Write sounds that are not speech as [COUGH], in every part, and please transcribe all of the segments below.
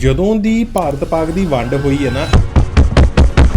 ਜਦੋਂ ਦੀ ਭਾਰਤ ਪਾਕ ਦੀ ਵੰਡ ਹੋਈ ਹੈ ਨਾ,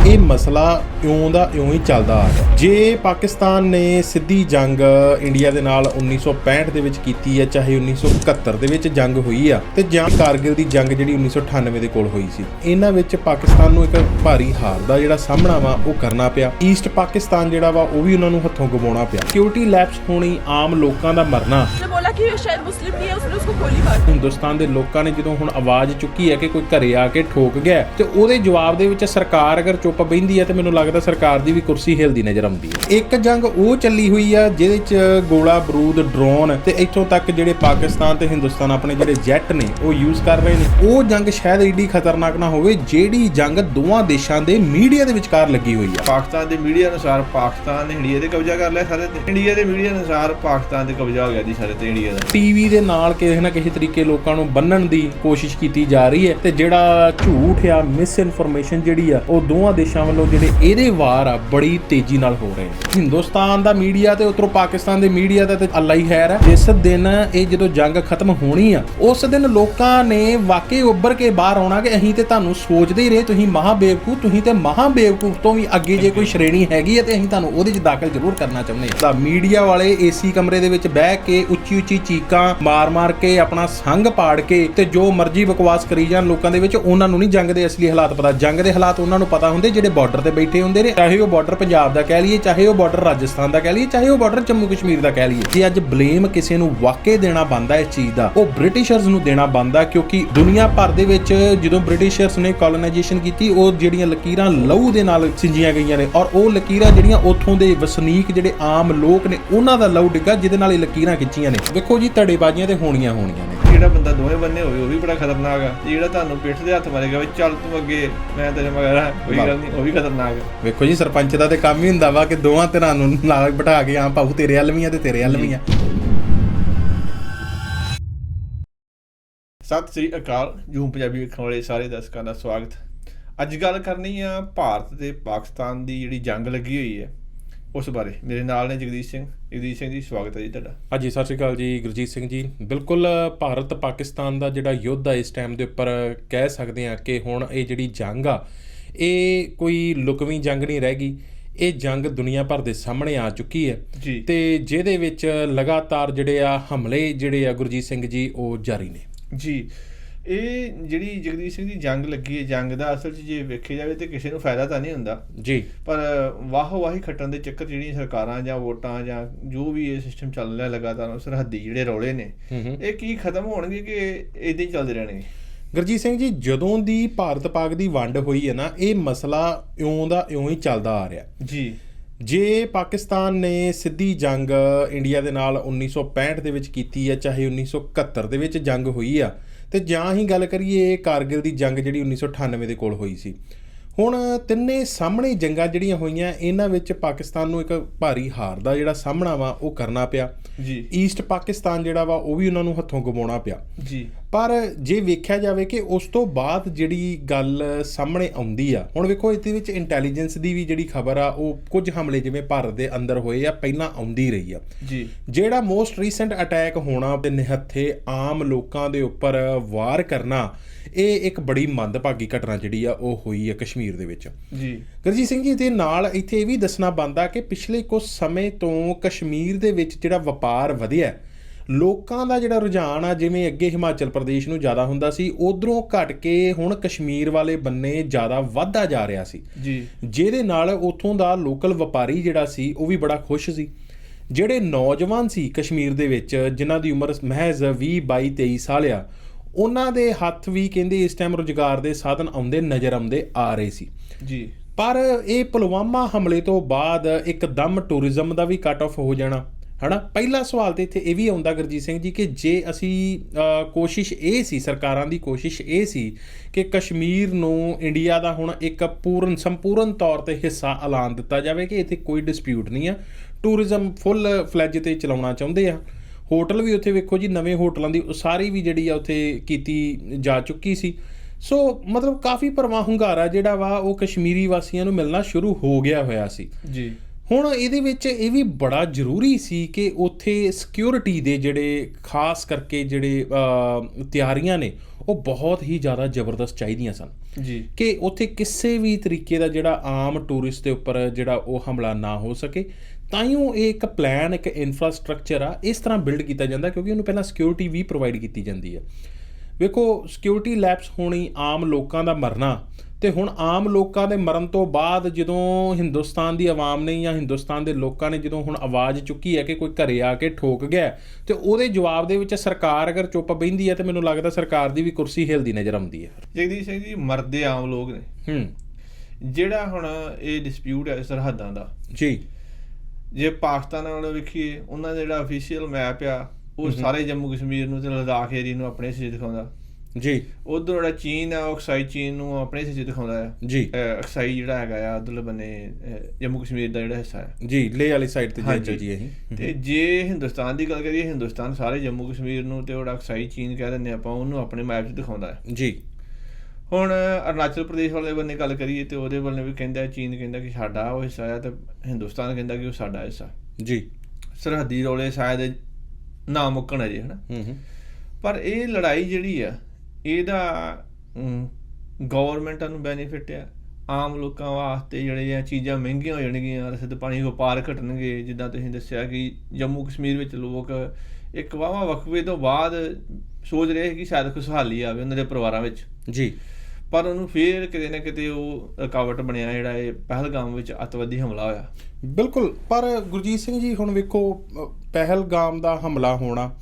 ਇਹ ਮਸਲਾ ਇਉਂ ਦਾ ਇਉਂ ਹੀ ਚੱਲਦਾ ਆ ਰਿਹਾ ਜੇ ਪਾਕਿਸਤਾਨ ਨੇ ਸਿੱਧੀ ਜੰਗ ਇੰਡੀਆ ਦੇ ਨਾਲ 1965 ਦੇ ਵਿੱਚ ਕੀਤੀ ਹੈ, ਚਾਹੇ 1971 ਦੇ ਵਿੱਚ ਜੰਗ ਹੋਈ ਆ, ਤੇ ਜਾਂ ਕਾਰਗਿਲ ਦੀ ਜੰਗ ਜਿਹੜੀ 1998 ਦੇ ਕੋਲ ਹੋਈ ਸੀ, ਇਹਨਾਂ ਵਿੱਚ ਪਾਕਿਸਤਾਨ ਨੂੰ ਇੱਕ ਭਾਰੀ ਹਾਰ ਦਾ ਜਿਹੜਾ ਸਾਹਮਣਾ ਵਾ, ਉਹ ਕਰਨਾ ਪਿਆ। ਈਸਟ ਪਾਕਿਸਤਾਨ ਜਿਹੜਾ ਵਾ, ਉਹ ਵੀ ਉਹਨਾਂ ਨੂੰ ਹੱਥੋਂ ਗਵਾਉਣਾ ਪਿਆ। ਸਿਕਿਉਰਿਟੀ ਲੈਪਸ ਹੋਣੀ ਆਮ ਲੋਕਾਂ ਦਾ ਮਰਨਾ। कि ये शायद मुस्लिम नहीं है उसने उसको गोली मार दी। ਹਿੰਦੁਸਤਾਨ ਦੇ ਲੋਕਾਂ ਨੇ ਜਦੋਂ ਹੁਣ ਆਵਾਜ਼ ਚੁੱਕੀ ਹੈ ਕਿ ਕੋਈ ਘਰੇ ਆ ਕੇ ਠੋਕ ਗਿਆ ਹੈ, ਤੇ ਉਹਦੇ ਜਵਾਬ ਦੇ ਵਿੱਚ ਸਰਕਾਰ ਅਗਰ ਚੁੱਪ ਬੈਂਦੀ ਹੈ ਤੇ ਮੈਨੂੰ ਲੱਗਦਾ ਸਰਕਾਰ ਦੀ ਵੀ ਕੁਰਸੀ ਹਿਲਦੀ ਨਜ਼ਰ ਆਉਂਦੀ ਹੈ ਇੱਕ ਜੰਗ ਉਹ ਚੱਲੀ ਹੋਈ ਆ ਜਿਹਦੇ ਚ ਗੋਲਾ ਬਰੂਦ ਡਰੋਨ ਤੇ ਇੱਥੋਂ ਤੱਕ ਜਿਹੜੇ ਪਾਕਿਸਤਾਨ ਤੇ ਹਿੰਦੁਸਤਾਨ ਆਪਣੇ ਜਿਹੜੇ ਜੈਟ ਨੇ ਉਹ ਯੂਜ਼ ਕਰ ਰਹੇ ਨੇ ਉਹ ਜੰਗ ਸ਼ਾਇਦ ਏਡੀ ਖਤਰਨਾਕ ਨਾ ਹੋਵੇ ਜਿਹੜੀ ਜੰਗ ਦੋਵਾਂ ਦੇਸ਼ਾਂ ਦੇ ਮੀਡੀਆ ਦੇ ਵਿਚਕਾਰ ਲੱਗੀ ਹੋਈ ਆ ਪਾਕਿਸਤਾਨ ਦੇ ਮੀਡੀਆ ਅਨੁਸਾਰ ਪਾਕਿਸਤਾਨ ਨੇ ਇੰਡੀਆ ਤੇ ਕਬਜ਼ਾ ਕਰ ਲਿਆ ਸਾਰੇ ਤੇ ਇੰਡੀਆ ਦੇ ਮੀਡੀਆ ਅਨੁਸਾਰ ਪਾਕਿਸਤਾਨ ਤੇ ਕਬਜ਼ਾ ਹੋ ਗਿਆ ਜੀ ਸਾਰੇ ਤੇ ਇੰਡੀਆ ਦਾ ਟੀਵੀ ਦੇ ਨਾਲ ਕਿਸੇ ਨਾ ਕਿਸੇ ਤਰੀਕੇ ਲੋਕਾਂ ਨੂੰ ਬੰਨਣ ਦੀ ਕੋਸ਼ਿਸ਼ ਕੀਤੀ ਜਾ ਰਹੀ ਹੈ ਤੇ ਜਿਹੜਾ ਝੂਠ ਆ ਮਿਸ ਇਨਫੋਰਮੇਸ਼ਨ ਜਿਹੜੀ ਆ, ਉਹ ਦੋਵਾਂ ਦੇਸ਼ਾਂ ਵੱਲੋਂ ਜਿਹੜੇ ਇਹਦੇ ਵਾਰ ਆ, ਬੜੀ ਤੇਜ਼ੀ ਨਾਲ ਹੋ ਰਹੇ ਹਿੰਦੁਸਤਾਨ ਦਾ ਮੀਡੀਆ ਤੇ ਉਤਰੋਂ ਪਾਕਿਸਤਾਨ ਦੇ ਮੀਡੀਆ ਦਾ ਤੇ ਅੱਲਾ ਹੀ ਖੈਰ ਹੈ ਜਿਸ ਦਿਨ ਇਹ ਜਦੋਂ ਜੰਗ ਖਤਮ ਹੋਣੀ ਆ, ਉਸ ਦਿਨ ਲੋਕਾਂ ਨੇ ਵਾਕਈ ਉੱਭਰ ਕੇ ਬਾਹਰ ਆਉਣਾ ਕਿ ਅਸੀਂ ਤੇ ਤੁਹਾਨੂੰ ਸੋਚਦੇ ਹੀ ਰਹੇ, ਤੁਸੀਂ ਮਹਾ ਬੇਵਕੂਫ ਤੁਸੀਂ ਤੇ ਮਹਾ ਬੇਵਕੂਫ ਤੋਂ ਵੀ ਅੱਗੇ ਜੇ ਕੋਈ ਸ਼੍ਰੇਣੀ ਹੈਗੀ ਹੈ ਤੇ ਅਸੀਂ ਤੁਹਾਨੂੰ ਉਹਦੇ 'ਚ ਦਾਖਲ ਜ਼ਰੂਰ ਕਰਨਾ ਚਾਹੁੰਦੇ ਹਾਂ ਤਾਂ ਮੀਡੀਆ ਵਾਲੇ ਏਸੀ ਕਮਰੇ ਦੇ ਵਿੱਚ ਬਹਿ ਕੇ ਉੱਚੀ ਉੱਚੀ ਚੀਕਾਂ ਮਾਰ-ਮਾਰ ਕੇ, ਆਪਣਾ ਸੰਗ ਪਾੜ ਕੇ ਤੇ ਜੋ ਮਰਜ਼ੀ ਬਕਵਾਸ ਕਰੀ ਜਾਣ ਲੋਕਾਂ ਦੇ ਵਿੱਚ, ਉਹਨਾਂ ਨੂੰ ਨਹੀਂ ਜੰਗ ਦੇ ਅਸਲੀ ਹਾਲਾਤ ਪਤਾ। ਜੰਗ ਦੇ ਹਾਲਾਤ ਉਹਨਾਂ ਨੂੰ ਪਤਾ ਹੁੰਦੇ ਜਿਹੜੇ ਬਾਰਡਰ ਤੇ ਬੈਠੇ ਹੁੰਦੇ ਨੇ। ਚਾਹੇ ਉਹ ਬਾਰਡਰ ਪੰਜਾਬ ਦਾ ਕਹਿ ਲਈਏ, ਚਾਹੇ ਉਹ ਬਾਰਡਰ ਰਾਜਸਥਾਨ ਦਾ ਕਹਿ ਲਈਏ, ਚਾਹੇ ਉਹ ਬਾਰਡਰ ਜੰਮੂ ਕਸ਼ਮੀਰ ਦਾ ਕਹਿ ਲਈਏ। ਜੇ ਅੱਜ ਬਲੇਮ ਕਿਸੇ ਨੂੰ ਵਾਕਈ ਦੇਣਾ ਬੰਦਾ ਇਸ ਚੀਜ਼ ਦਾ, ਉਹ ਬ੍ਰਿਟਿਸ਼ਰਸ ਨੂੰ ਦੇਣਾ ਬੰਦਾ ਕਿਉਂਕਿ ਦੁਨੀਆ ਭਰ ਦੇ ਵਿੱਚ ਜਦੋਂ ਬ੍ਰਿਟਿਸ਼ਰਸ ਨੇ ਕਲੋਨਾਈਜੇਸ਼ਨ ਕੀਤੀ, ਉਹ ਜਿਹੜੀਆਂ ਲਕੀਰਾਂ ਲਹੂ ਦੇ ਨਾਲ ਸਿੰਜੀਆਂ ਗਈਆਂ ਨੇ ਔਰ ਉਹ ਲਕੀਰਾਂ ਜਿਹੜੀਆਂ ਉੱਥੋਂ ਦੇ ਵਸਨੀਕ ਜਿਹੜੇ ਆਮ ਲੋਕ ਨੇ, ਉਹਨਾਂ ਦਾ ਲਹੂ ਡਿੱਗਾ, ਜਿਹਦੇ ਨਾਲ ਇਹ ਲਕੀਰਾਂ ਖਿੱਚੀਆਂ ਨੇ। ਵੇਖੋ ਜੀ ਧੜੇਬਾਜ਼ੀਆਂ ਤੇ ਹੋਣੀਆਂ ਹੋਣੀਆਂ ਨੇ। ਜਿਹੜਾ ਬੰਦਾ ਦੋਵੇਂ ਬੰਨੇ ਹੋਵੇ ਉਹ ਵੀ ਬੜਾ ਖਤਰਨਾਕ ਆ। ਜਿਹੜਾ ਤੁਹਾਨੂੰ ਪਿੱਠ ਦੇ ਹੱਥ ਮਾਰੇਗਾ ਵੀ ਚੱਲ ਤੂੰ ਅੱਗੇ ਮੈਂ ਤੇਰੇ ਮਗਰ ਆ ਕੋਈ ਗੱਲ ਨਹੀਂ ਉਹ ਵੀ ਖਤਰਨਾਕ ਆ। ਵੇਖੋ ਜੀ ਸਰਪੰਚ ਦਾ ਤੇ ਕੰਮ ਹੀ ਹੁੰਦਾ ਵਾ ਕਿ ਦੋਵਾਂ ਧਿਰਾਂ ਨੂੰ ਨਾਲ ਬਿਠਾ ਕੇ ਆ ਭਾਊ ਤੇਰੇ ਵੱਲ ਵੀ ਆ ਤੇ ਤੇਰੇ ਵੱਲ ਵੀ ਆ। ਸਤਿ ਸ੍ਰੀ ਅਕਾਲ ਜੂਮ ਪੰਜਾਬੀ ਵੇਖਣ ਵਾਲੇ ਸਾਰੇ ਦਰਸ਼ਕਾਂ ਦਾ ਸਵਾਗਤ। ਅੱਜ ਗੱਲ ਕਰਨੀ ਆ ਭਾਰਤ ਤੇ ਪਾਕਿਸਤਾਨ ਦੀ ਜਿਹੜੀ ਜੰਗ ਲੱਗੀ ਹੋਈ ਹੈ। ਉਸ ਬਾਰੇ। ਮੇਰੇ ਨਾਲ ਨੇ ਜਗਦੀਸ਼ ਸਿੰਘ। ਜਗਦੀਸ਼ ਸਿੰਘ ਜੀ ਸਵਾਗਤ ਹੈ ਜੀ ਤੁਹਾਡਾ। ਹਾਂਜੀ ਸਤਿ ਸ਼੍ਰੀ ਅਕਾਲ ਜੀ ਗੁਰਜੀਤ ਸਿੰਘ ਜੀ। ਬਿਲਕੁਲ ਭਾਰਤ ਪਾਕਿਸਤਾਨ ਦਾ ਜਿਹੜਾ ਯੁੱਧ ਆ ਇਸ ਟਾਈਮ ਦੇ ਉੱਪਰ ਕਹਿ ਸਕਦੇ ਆ ਕਿ ਹੁਣ ਇਹ ਜਿਹੜੀ ਜੰਗ ਆ ਇਹ ਕੋਈ ਲੁਕਵੀਂ ਜੰਗ ਨਹੀਂ ਰਹਿ ਗਈ। ਇਹ ਜੰਗ ਦੁਨੀਆ ਭਰ ਦੇ ਸਾਹਮਣੇ ਆ ਚੁੱਕੀ ਹੈ। ਤੇ ਜਿਹਦੇ ਵਿੱਚ ਲਗਾਤਾਰ ਜਿਹੜੇ ਆ ਹਮਲੇ ਜਿਹੜੇ ਆ ਗੁਰਜੀਤ ਸਿੰਘ ਜੀ ਉਹ ਜਾਰੀ ਨੇ। ਜੀ। ਇਹ ਜਿਹੜੀ ਜਗਦੀਸ਼ ਸਿੰਘ ਦੀ ਜੰਗ ਲੱਗੀ ਹੈ ਜੰਗ ਦਾ ਅਸਲ 'ਚ ਜੇ ਵੇਖਿਆ ਜਾਵੇ ਤੇ ਕਿਸੇ ਨੂੰ ਫਾਇਦਾ ਤਾਂ ਨਹੀਂ ਹੁੰਦਾ। ਜੀ। ਪਰ ਵਾਹ ਵਾਹੀ ਖੱਟਣ ਦੇ ਚੱਕਰ ਜਿਹੜੀਆਂ ਸਰਕਾਰਾਂ ਜਾਂ ਵੋਟਾਂ ਜਾਂ ਜੋ ਵੀ ਇਹ ਸਿਸਟਮ ਚੱਲ ਰਿਹਾ ਲਗਾਤਾਰ ਸਰਹੱਦੀ ਜਿਹੜੇ ਰੌਲੇ ਨੇ ਇਹ ਕੀ ਖਤਮ ਹੋਣਗੇ ਕਿ ਇਦਾਂ ਹੀ ਚੱਲਦੇ ਰਹਿਣਗੇ? ਗੁਰਜੀਤ ਸਿੰਘ ਜੀ ਜਦੋਂ ਦੀ ਭਾਰਤ ਪਾਕ ਦੀ ਵੰਡ ਹੋਈ ਹੈ ਨਾ ਇਹ ਮਸਲਾ ਇਉਂ ਦਾ ਇਉਂ ਹੀ ਚੱਲਦਾ ਆ ਰਿਹਾ। ਜੀ। ਜੇ ਪਾਕਿਸਤਾਨ ਨੇ ਸਿੱਧੀ ਜੰਗ ਇੰਡੀਆ ਦੇ ਨਾਲ 1965 ਦੇ ਵਿੱਚ ਕੀਤੀ ਹੈ ਚਾਹੇ 1971 ਦੇ ਵਿੱਚ ਜੰਗ ਹੋਈ ਆ ਤੇ ਜਾਂ ਹੀ ਗੱਲ ਕਰੀਏ ਕਾਰਗਿਲ ਦੀ ਜੰਗ ਜਿਹੜੀ 1998 ਦੇ ਕੋਲ ਹੋਈ ਸੀ। ਹੁਣ ਤਿੰਨੇ ਸਾਹਮਣੇ ਜੰਗਾਂ ਜਿਹੜੀਆਂ ਹੋਈਆਂ ਇਹਨਾਂ ਵਿੱਚ ਪਾਕਿਸਤਾਨ ਨੂੰ ਇੱਕ ਭਾਰੀ ਹਾਰ ਦਾ ਜਿਹੜਾ ਸਾਹਮਣਾ ਵਾ ਉਹ ਕਰਨਾ ਪਿਆ। ਜੀ। ਈਸਟ ਪਾਕਿਸਤਾਨ ਜਿਹੜਾ ਵਾ ਉਹ ਵੀ ਉਹਨਾਂ ਨੂੰ ਹੱਥੋਂ ਗਵਾਉਣਾ ਪਿਆ। ਜੀ। ਪਰ ਜੇ ਵੇਖਿਆ ਜਾਵੇ ਕਿ ਉਸ ਤੋਂ ਬਾਅਦ ਜਿਹੜੀ ਗੱਲ ਸਾਹਮਣੇ ਆਉਂਦੀ ਆ ਹੁਣ ਵੇਖੋ ਇਹਦੇ ਵਿੱਚ ਇੰਟੈਲੀਜੈਂਸ ਦੀ ਵੀ ਜਿਹੜੀ ਖਬਰ ਆ ਉਹ ਕੁਝ ਹਮਲੇ ਜਿਵੇਂ ਭਾਰਤ ਦੇ ਅੰਦਰ ਹੋਏ ਆ ਪਹਿਲਾਂ ਆਉਂਦੀ ਰਹੀ ਆ। ਜੀ। ਜਿਹੜਾ ਮੋਸਟ ਰੀਸੈਂਟ ਅਟੈਕ ਹੋਣਾ ਤੇ ਨਿਹੱਥੇ ਆਮ ਲੋਕਾਂ ਦੇ ਉੱਪਰ ਵਾਰ ਕਰਨਾ ਇਹ ਇੱਕ ਬੜੀ ਮੰਦਭਾਗੀ ਘਟਨਾ ਜਿਹੜੀ ਆ ਉਹ ਹੋਈ ਆ ਕਸ਼ਮੀਰ ਦੇ ਵਿੱਚ। ਜੀ। ਗੁਰਜੀਤ ਸਿੰਘ ਜੀ ਦੇ ਨਾਲ ਇੱਥੇ ਇਹ ਵੀ ਦੱਸਣਾ ਬੰਦਾ ਕਿ ਪਿਛਲੇ ਕੁਝ ਸਮੇਂ ਤੋਂ ਕਸ਼ਮੀਰ ਦੇ ਵਿੱਚ ਜਿਹੜਾ ਵਪਾਰ ਵਧਿਆ ਹੈ, ਲੋਕਾਂ ਦਾ ਜਿਹੜਾ ਰੁਝਾਨ ਆ ਜਿਵੇਂ ਅੱਗੇ ਹਿਮਾਚਲ ਪ੍ਰਦੇਸ਼ ਨੂੰ ਜ਼ਿਆਦਾ ਹੁੰਦਾ ਸੀ ਉਧਰੋਂ ਘਟ ਕੇ ਹੁਣ ਕਸ਼ਮੀਰ ਵਾਲੇ ਬੰਨੇ ਜ਼ਿਆਦਾ ਵੱਧਦਾ ਜਾ ਰਿਹਾ ਸੀ। ਜੀ। ਜਿਹਦੇ ਨਾਲ ਉਥੋਂ ਦਾ ਲੋਕਲ ਵਪਾਰੀ ਜਿਹੜਾ ਸੀ ਉਹ ਵੀ ਬੜਾ ਖੁਸ਼ ਸੀ। ਜਿਹੜੇ ਨੌਜਵਾਨ ਸੀ ਕਸ਼ਮੀਰ ਦੇ ਵਿੱਚ ਜਿਨ੍ਹਾਂ ਦੀ ਉਮਰ ਮਹਿਜ਼ 20 22 23 ਸਾਲ ਆ ਉਹਨਾਂ ਦੇ ਹੱਥ ਵੀ ਕਹਿੰਦੇ ਇਸ ਟਾਈਮ ਰੁਜ਼ਗਾਰ ਦੇ ਸਾਧਨ ਆਉਂਦੇ ਨਜ਼ਰ ਆਉਂਦੇ ਆ ਰਹੇ ਸੀ। ਜੀ। ਪਰ ਇਹ ਪੁਲਵਾਮਾ ਹਮਲੇ ਤੋਂ ਬਾਅਦ ਇੱਕਦਮ ਟੂਰਿਜ਼ਮ ਦਾ ਵੀ ਕੱਟ ਆਫ ਹੋ ਜਾਣਾ। ਹਨਾ? ਪਹਿਲਾ ਸਵਾਲ ਤੇ ਇੱਥੇ ਇਹ ਵੀ ਆਉਂਦਾ ਗੁਰਜੀਤ ਸਿੰਘ ਜੀ ਕਿ ਜੇ ਅਸੀਂ ਕੋਸ਼ਿਸ਼ ਇਹ ਸੀ, ਸਰਕਾਰਾਂ ਦੀ ਕੋਸ਼ਿਸ਼ ਇਹ ਸੀ ਕਿ ਕਸ਼ਮੀਰ ਨੂੰ ਇੰਡੀਆ ਦਾ ਹੁਣ ਇੱਕ ਪੂਰਨ, ਸੰਪੂਰਨ ਤੌਰ ਤੇ ਹਿੱਸਾ ਐਲਾਨ ਦਿੱਤਾ ਜਾਵੇ ਕਿ ਇੱਥੇ ਕੋਈ ਡਿਸਪਿਊਟ ਨਹੀਂ ਆ। ਟੂਰਿਜ਼ਮ ਫੁੱਲ ਫਲੈਜ ਤੇ ਚਲਾਉਣਾ ਚਾਹੁੰਦੇ ਆ। ਹੋਟਲ ਵੀ ਉੱਥੇ ਵੇਖੋ ਜੀ, ਨਵੇਂ ਹੋਟਲਾਂ ਦੀ ਉਸਾਰੀ ਵੀ ਜਿਹੜੀ ਆ ਉੱਥੇ ਕੀਤੀ ਜਾ ਚੁੱਕੀ ਸੀ। ਸੋ ਮਤਲਬ ਕਾਫੀ ਪਰਵਾਹ ਹੁੰਗਾਰਾ ਜਿਹੜਾ ਵਾ, ਉਹ ਕਸ਼ਮੀਰੀ ਵਾਸੀਆਂ ਨੂੰ ਮਿਲਣਾ ਸ਼ੁਰੂ ਹੋ ਗਿਆ ਹੋਇਆ ਸੀ। ਜੀ। ਹੁਣ ਇਹਦੇ ਵਿੱਚ ਇਹ ਵੀ ਬੜਾ ਜ਼ਰੂਰੀ ਸੀ ਕਿ ਉੱਥੇ ਸਿਕਿਉਰਿਟੀ ਦੇ ਜਿਹੜੇ ਖਾਸ ਕਰਕੇ ਜਿਹੜੇ ਤਿਆਰੀਆਂ ਨੇ ਉਹ ਬਹੁਤ ਹੀ ਜ਼ਿਆਦਾ ਜ਼ਬਰਦਸਤ ਚਾਹੀਦੀਆਂ ਸਨ। ਜੀ। ਕਿ ਉੱਥੇ ਕਿਸੇ ਵੀ ਤਰੀਕੇ ਦਾ ਜਿਹੜਾ ਆਮ ਟੂਰਿਸਟ ਦੇ ਉੱਪਰ ਜਿਹੜਾ ਉਹ ਹਮਲਾ ਨਾ ਹੋ ਸਕੇ ਤਾਈਓ ਇਹ ਇੱਕ ਪਲਾਨ ਇੱਕ ਇਨਫਰਾਸਟ੍ਰਕਚਰ ਆ ਇਸ ਤਰ੍ਹਾਂ ਬਿਲਡ ਕੀਤਾ ਜਾਂਦਾ ਕਿਉਂਕਿ ਉਹਨੂੰ ਪਹਿਲਾਂ ਸਿਕਿਉਰਿਟੀ ਵੀ ਪ੍ਰੋਵਾਈਡ ਕੀਤੀ ਜਾਂਦੀ ਹੈ ਵੇਖੋ ਸਿਕਿਉਰਿਟੀ ਲੈਪਸ ਹੋਣੀ ਆਮ ਲੋਕਾਂ ਦਾ ਮਰਨਾ ਤੇ ਹੁਣ ਆਮ ਲੋਕਾਂ ਦੇ ਮਰਨ ਤੋਂ ਬਾਅਦ ਜਦੋਂ ਹਿੰਦੁਸਤਾਨ ਦੀ ਆਵਾਮ ਨੇ ਜਾਂ ਹਿੰਦੁਸਤਾਨ ਦੇ ਲੋਕਾਂ ਨੇ ਜਦੋਂ ਹੁਣ ਆਵਾਜ਼ ਚੁੱਕੀ ਹੈ ਕਿ ਕੋਈ ਘਰੇ ਆ ਕੇ ਠੋਕ ਗਿਆ ਤੇ ਉਹਦੇ ਜਵਾਬ ਦੇ ਵਿੱਚ ਸਰਕਾਰ ਅਗਰ ਚੁੱਪ ਬੈਂਦੀ ਹੈ ਤੇ ਮੈਨੂੰ ਲੱਗਦਾ ਸਰਕਾਰ ਦੀ ਵੀ ਕੁਰਸੀ ਹਿਲਦੀ ਨਜ਼ਰ ਆਉਂਦੀ ਹੈ। ਜਗਦੀਸ਼ ਸਿੰਘ ਜੀ ਮਰਦੇ ਆਮ ਲੋਕ ਨੇ। ਹੂੰ। ਜਿਹੜਾ ਹੁਣ ਇਹ ਡਿਸਪਿਊਟ ਹੈ ਸਰਹੱਦਾਂ ਦਾ ਜੀ। ਜੇ ਪਾਕਿਸਤਾਨ ਨਾਲ ਵੇਖੀਏ ਉਹਨਾਂ ਦਾ ਜਿਹੜਾ ਅਫੀਸ਼ੀਅਲ ਮੈਪ ਆ ਉਹ ਸਾਰੇ ਜੰਮੂ ਕਸ਼ਮੀਰ ਨੂੰ ਤੇ ਲਦਾਖ ਏਰੀਆ ਨੂੰ ਆਪਣੇ ਹਿੱਸੇ ਦਿਖਾਉਂਦਾ। ਜੀ। ਉਧਰ ਜਿਹੜਾ ਚੀਨ ਆ ਉਹ ਅਕਸਾਈ ਚੀਨ ਨੂੰ ਆਪਣੇ ਹਿੱਸੇ 'ਚ ਦਿਖਾਉਂਦਾ ਆ ਜੀ। ਅਕਸਾਈ ਜਿਹੜਾ ਹੈਗਾ ਆ ਉਧਰਲੇ ਬੰਨੇ ਜੰਮੂ ਕਸ਼ਮੀਰ ਦਾ ਜਿਹੜਾ ਹਿੱਸਾ ਹੈ। ਜੀ ਲੇ ਵਾਲੀ ਸਾਈਡ ਤੇ। ਜੀ ਜੀ ਅਸੀਂ ਤੇ ਜੇ ਹਿੰਦੁਸਤਾਨ ਦੀ ਗੱਲ ਕਰੀਏ ਹਿੰਦੁਸਤਾਨ ਸਾਰੇ ਜੰਮੂ ਕਸ਼ਮੀਰ ਨੂੰ ਤੇ ਉਹਦਾ ਅਕਸਾਈ ਚੀਨ ਕਹਿ ਦਿੰਦੇ ਆਪਾਂ ਉਹਨੂੰ ਆਪਣੇ ਮੈਪ 'ਚ ਦਿਖਾਉਂਦਾ ਹੈ। ਜੀ। ਹੁਣ ਅਰੁਣਾਚਲ ਪ੍ਰਦੇਸ਼ ਵਾਲੇ ਬੰਨੇ ਗੱਲ ਕਰੀਏ ਤੇ ਉਹਦੇ ਵੱਲ ਵੀ ਕਹਿੰਦਾ ਚੀਨ ਕਹਿੰਦਾ ਕਿ ਸਾਡਾ ਉਹ ਹਿੱਸਾ ਆ ਤੇ ਹਿੰਦੁਸਤਾਨ ਕਹਿੰਦਾ ਕਿ ਉਹ ਸਾਡਾ ਹਿੱਸਾ। ਜੀ। ਸਰਹੱਦੀ ਰੌਲੇ ਸ਼ਾਇਦ ਨਾ ਮੁੱਕਣ ਅਜੇ ਹਨਾ? ਹੂੰ ਹੂੰ। ਪਰ ਇਹ ਲੜਾਈ ਜਿਹੜੀ ਆ ਇਹਦਾ ਗਵਰਨਮੈਂਟਾਂ ਨੂੰ ਬੈਨੀਫਿਟ ਆ। ਆਮ ਲੋਕਾਂ ਵਾਸਤੇ ਜਿਹੜੇ ਆ ਚੀਜ਼ਾਂ ਮਹਿੰਗੀਆਂ ਹੋ ਜਾਣਗੀਆਂ ਰਸਦ ਪਾਣੀ ਵਪਾਰ ਘਟਣਗੇ ਜਿੱਦਾਂ ਤੁਸੀਂ ਦੱਸਿਆ ਕਿ ਜੰਮੂ ਕਸ਼ਮੀਰ ਵਿੱਚ ਲੋਕ ਇੱਕ ਵਾਵਾ ਵਕਫੇ ਤੋਂ ਬਾਅਦ ਸੋਚ ਰਹੇ ਸੀ ਕਿ ਸ਼ਾਇਦ ਖੁਸ਼ਹਾਲੀ ਆਵੇ ਉਹਨਾਂ ਦੇ ਪਰਿਵਾਰਾਂ ਵਿੱਚ। ਜੀ। ਪਰ ਉਹਨੂੰ ਫੇਰ ਕਿਤੇ ਨਾ ਕਿਤੇ ਉਹ ਰੁਕਾਵਟ ਬਣਿਆ ਜਿਹੜਾ ਇਹ ਪਹਿਲਗਾਮ ਵਿੱਚ ਅੱਤਵਾਦੀ ਹਮਲਾ ਹੋਇਆ। ਬਿਲਕੁਲ ਪਰ ਗੁਰਜੀਤ ਸਿੰਘ ਜੀ ਹੁਣ ਵੇਖੋ ਪਹਿਲਗਾਮ ਦਾ ਹਮਲਾ ਹੋਣਾ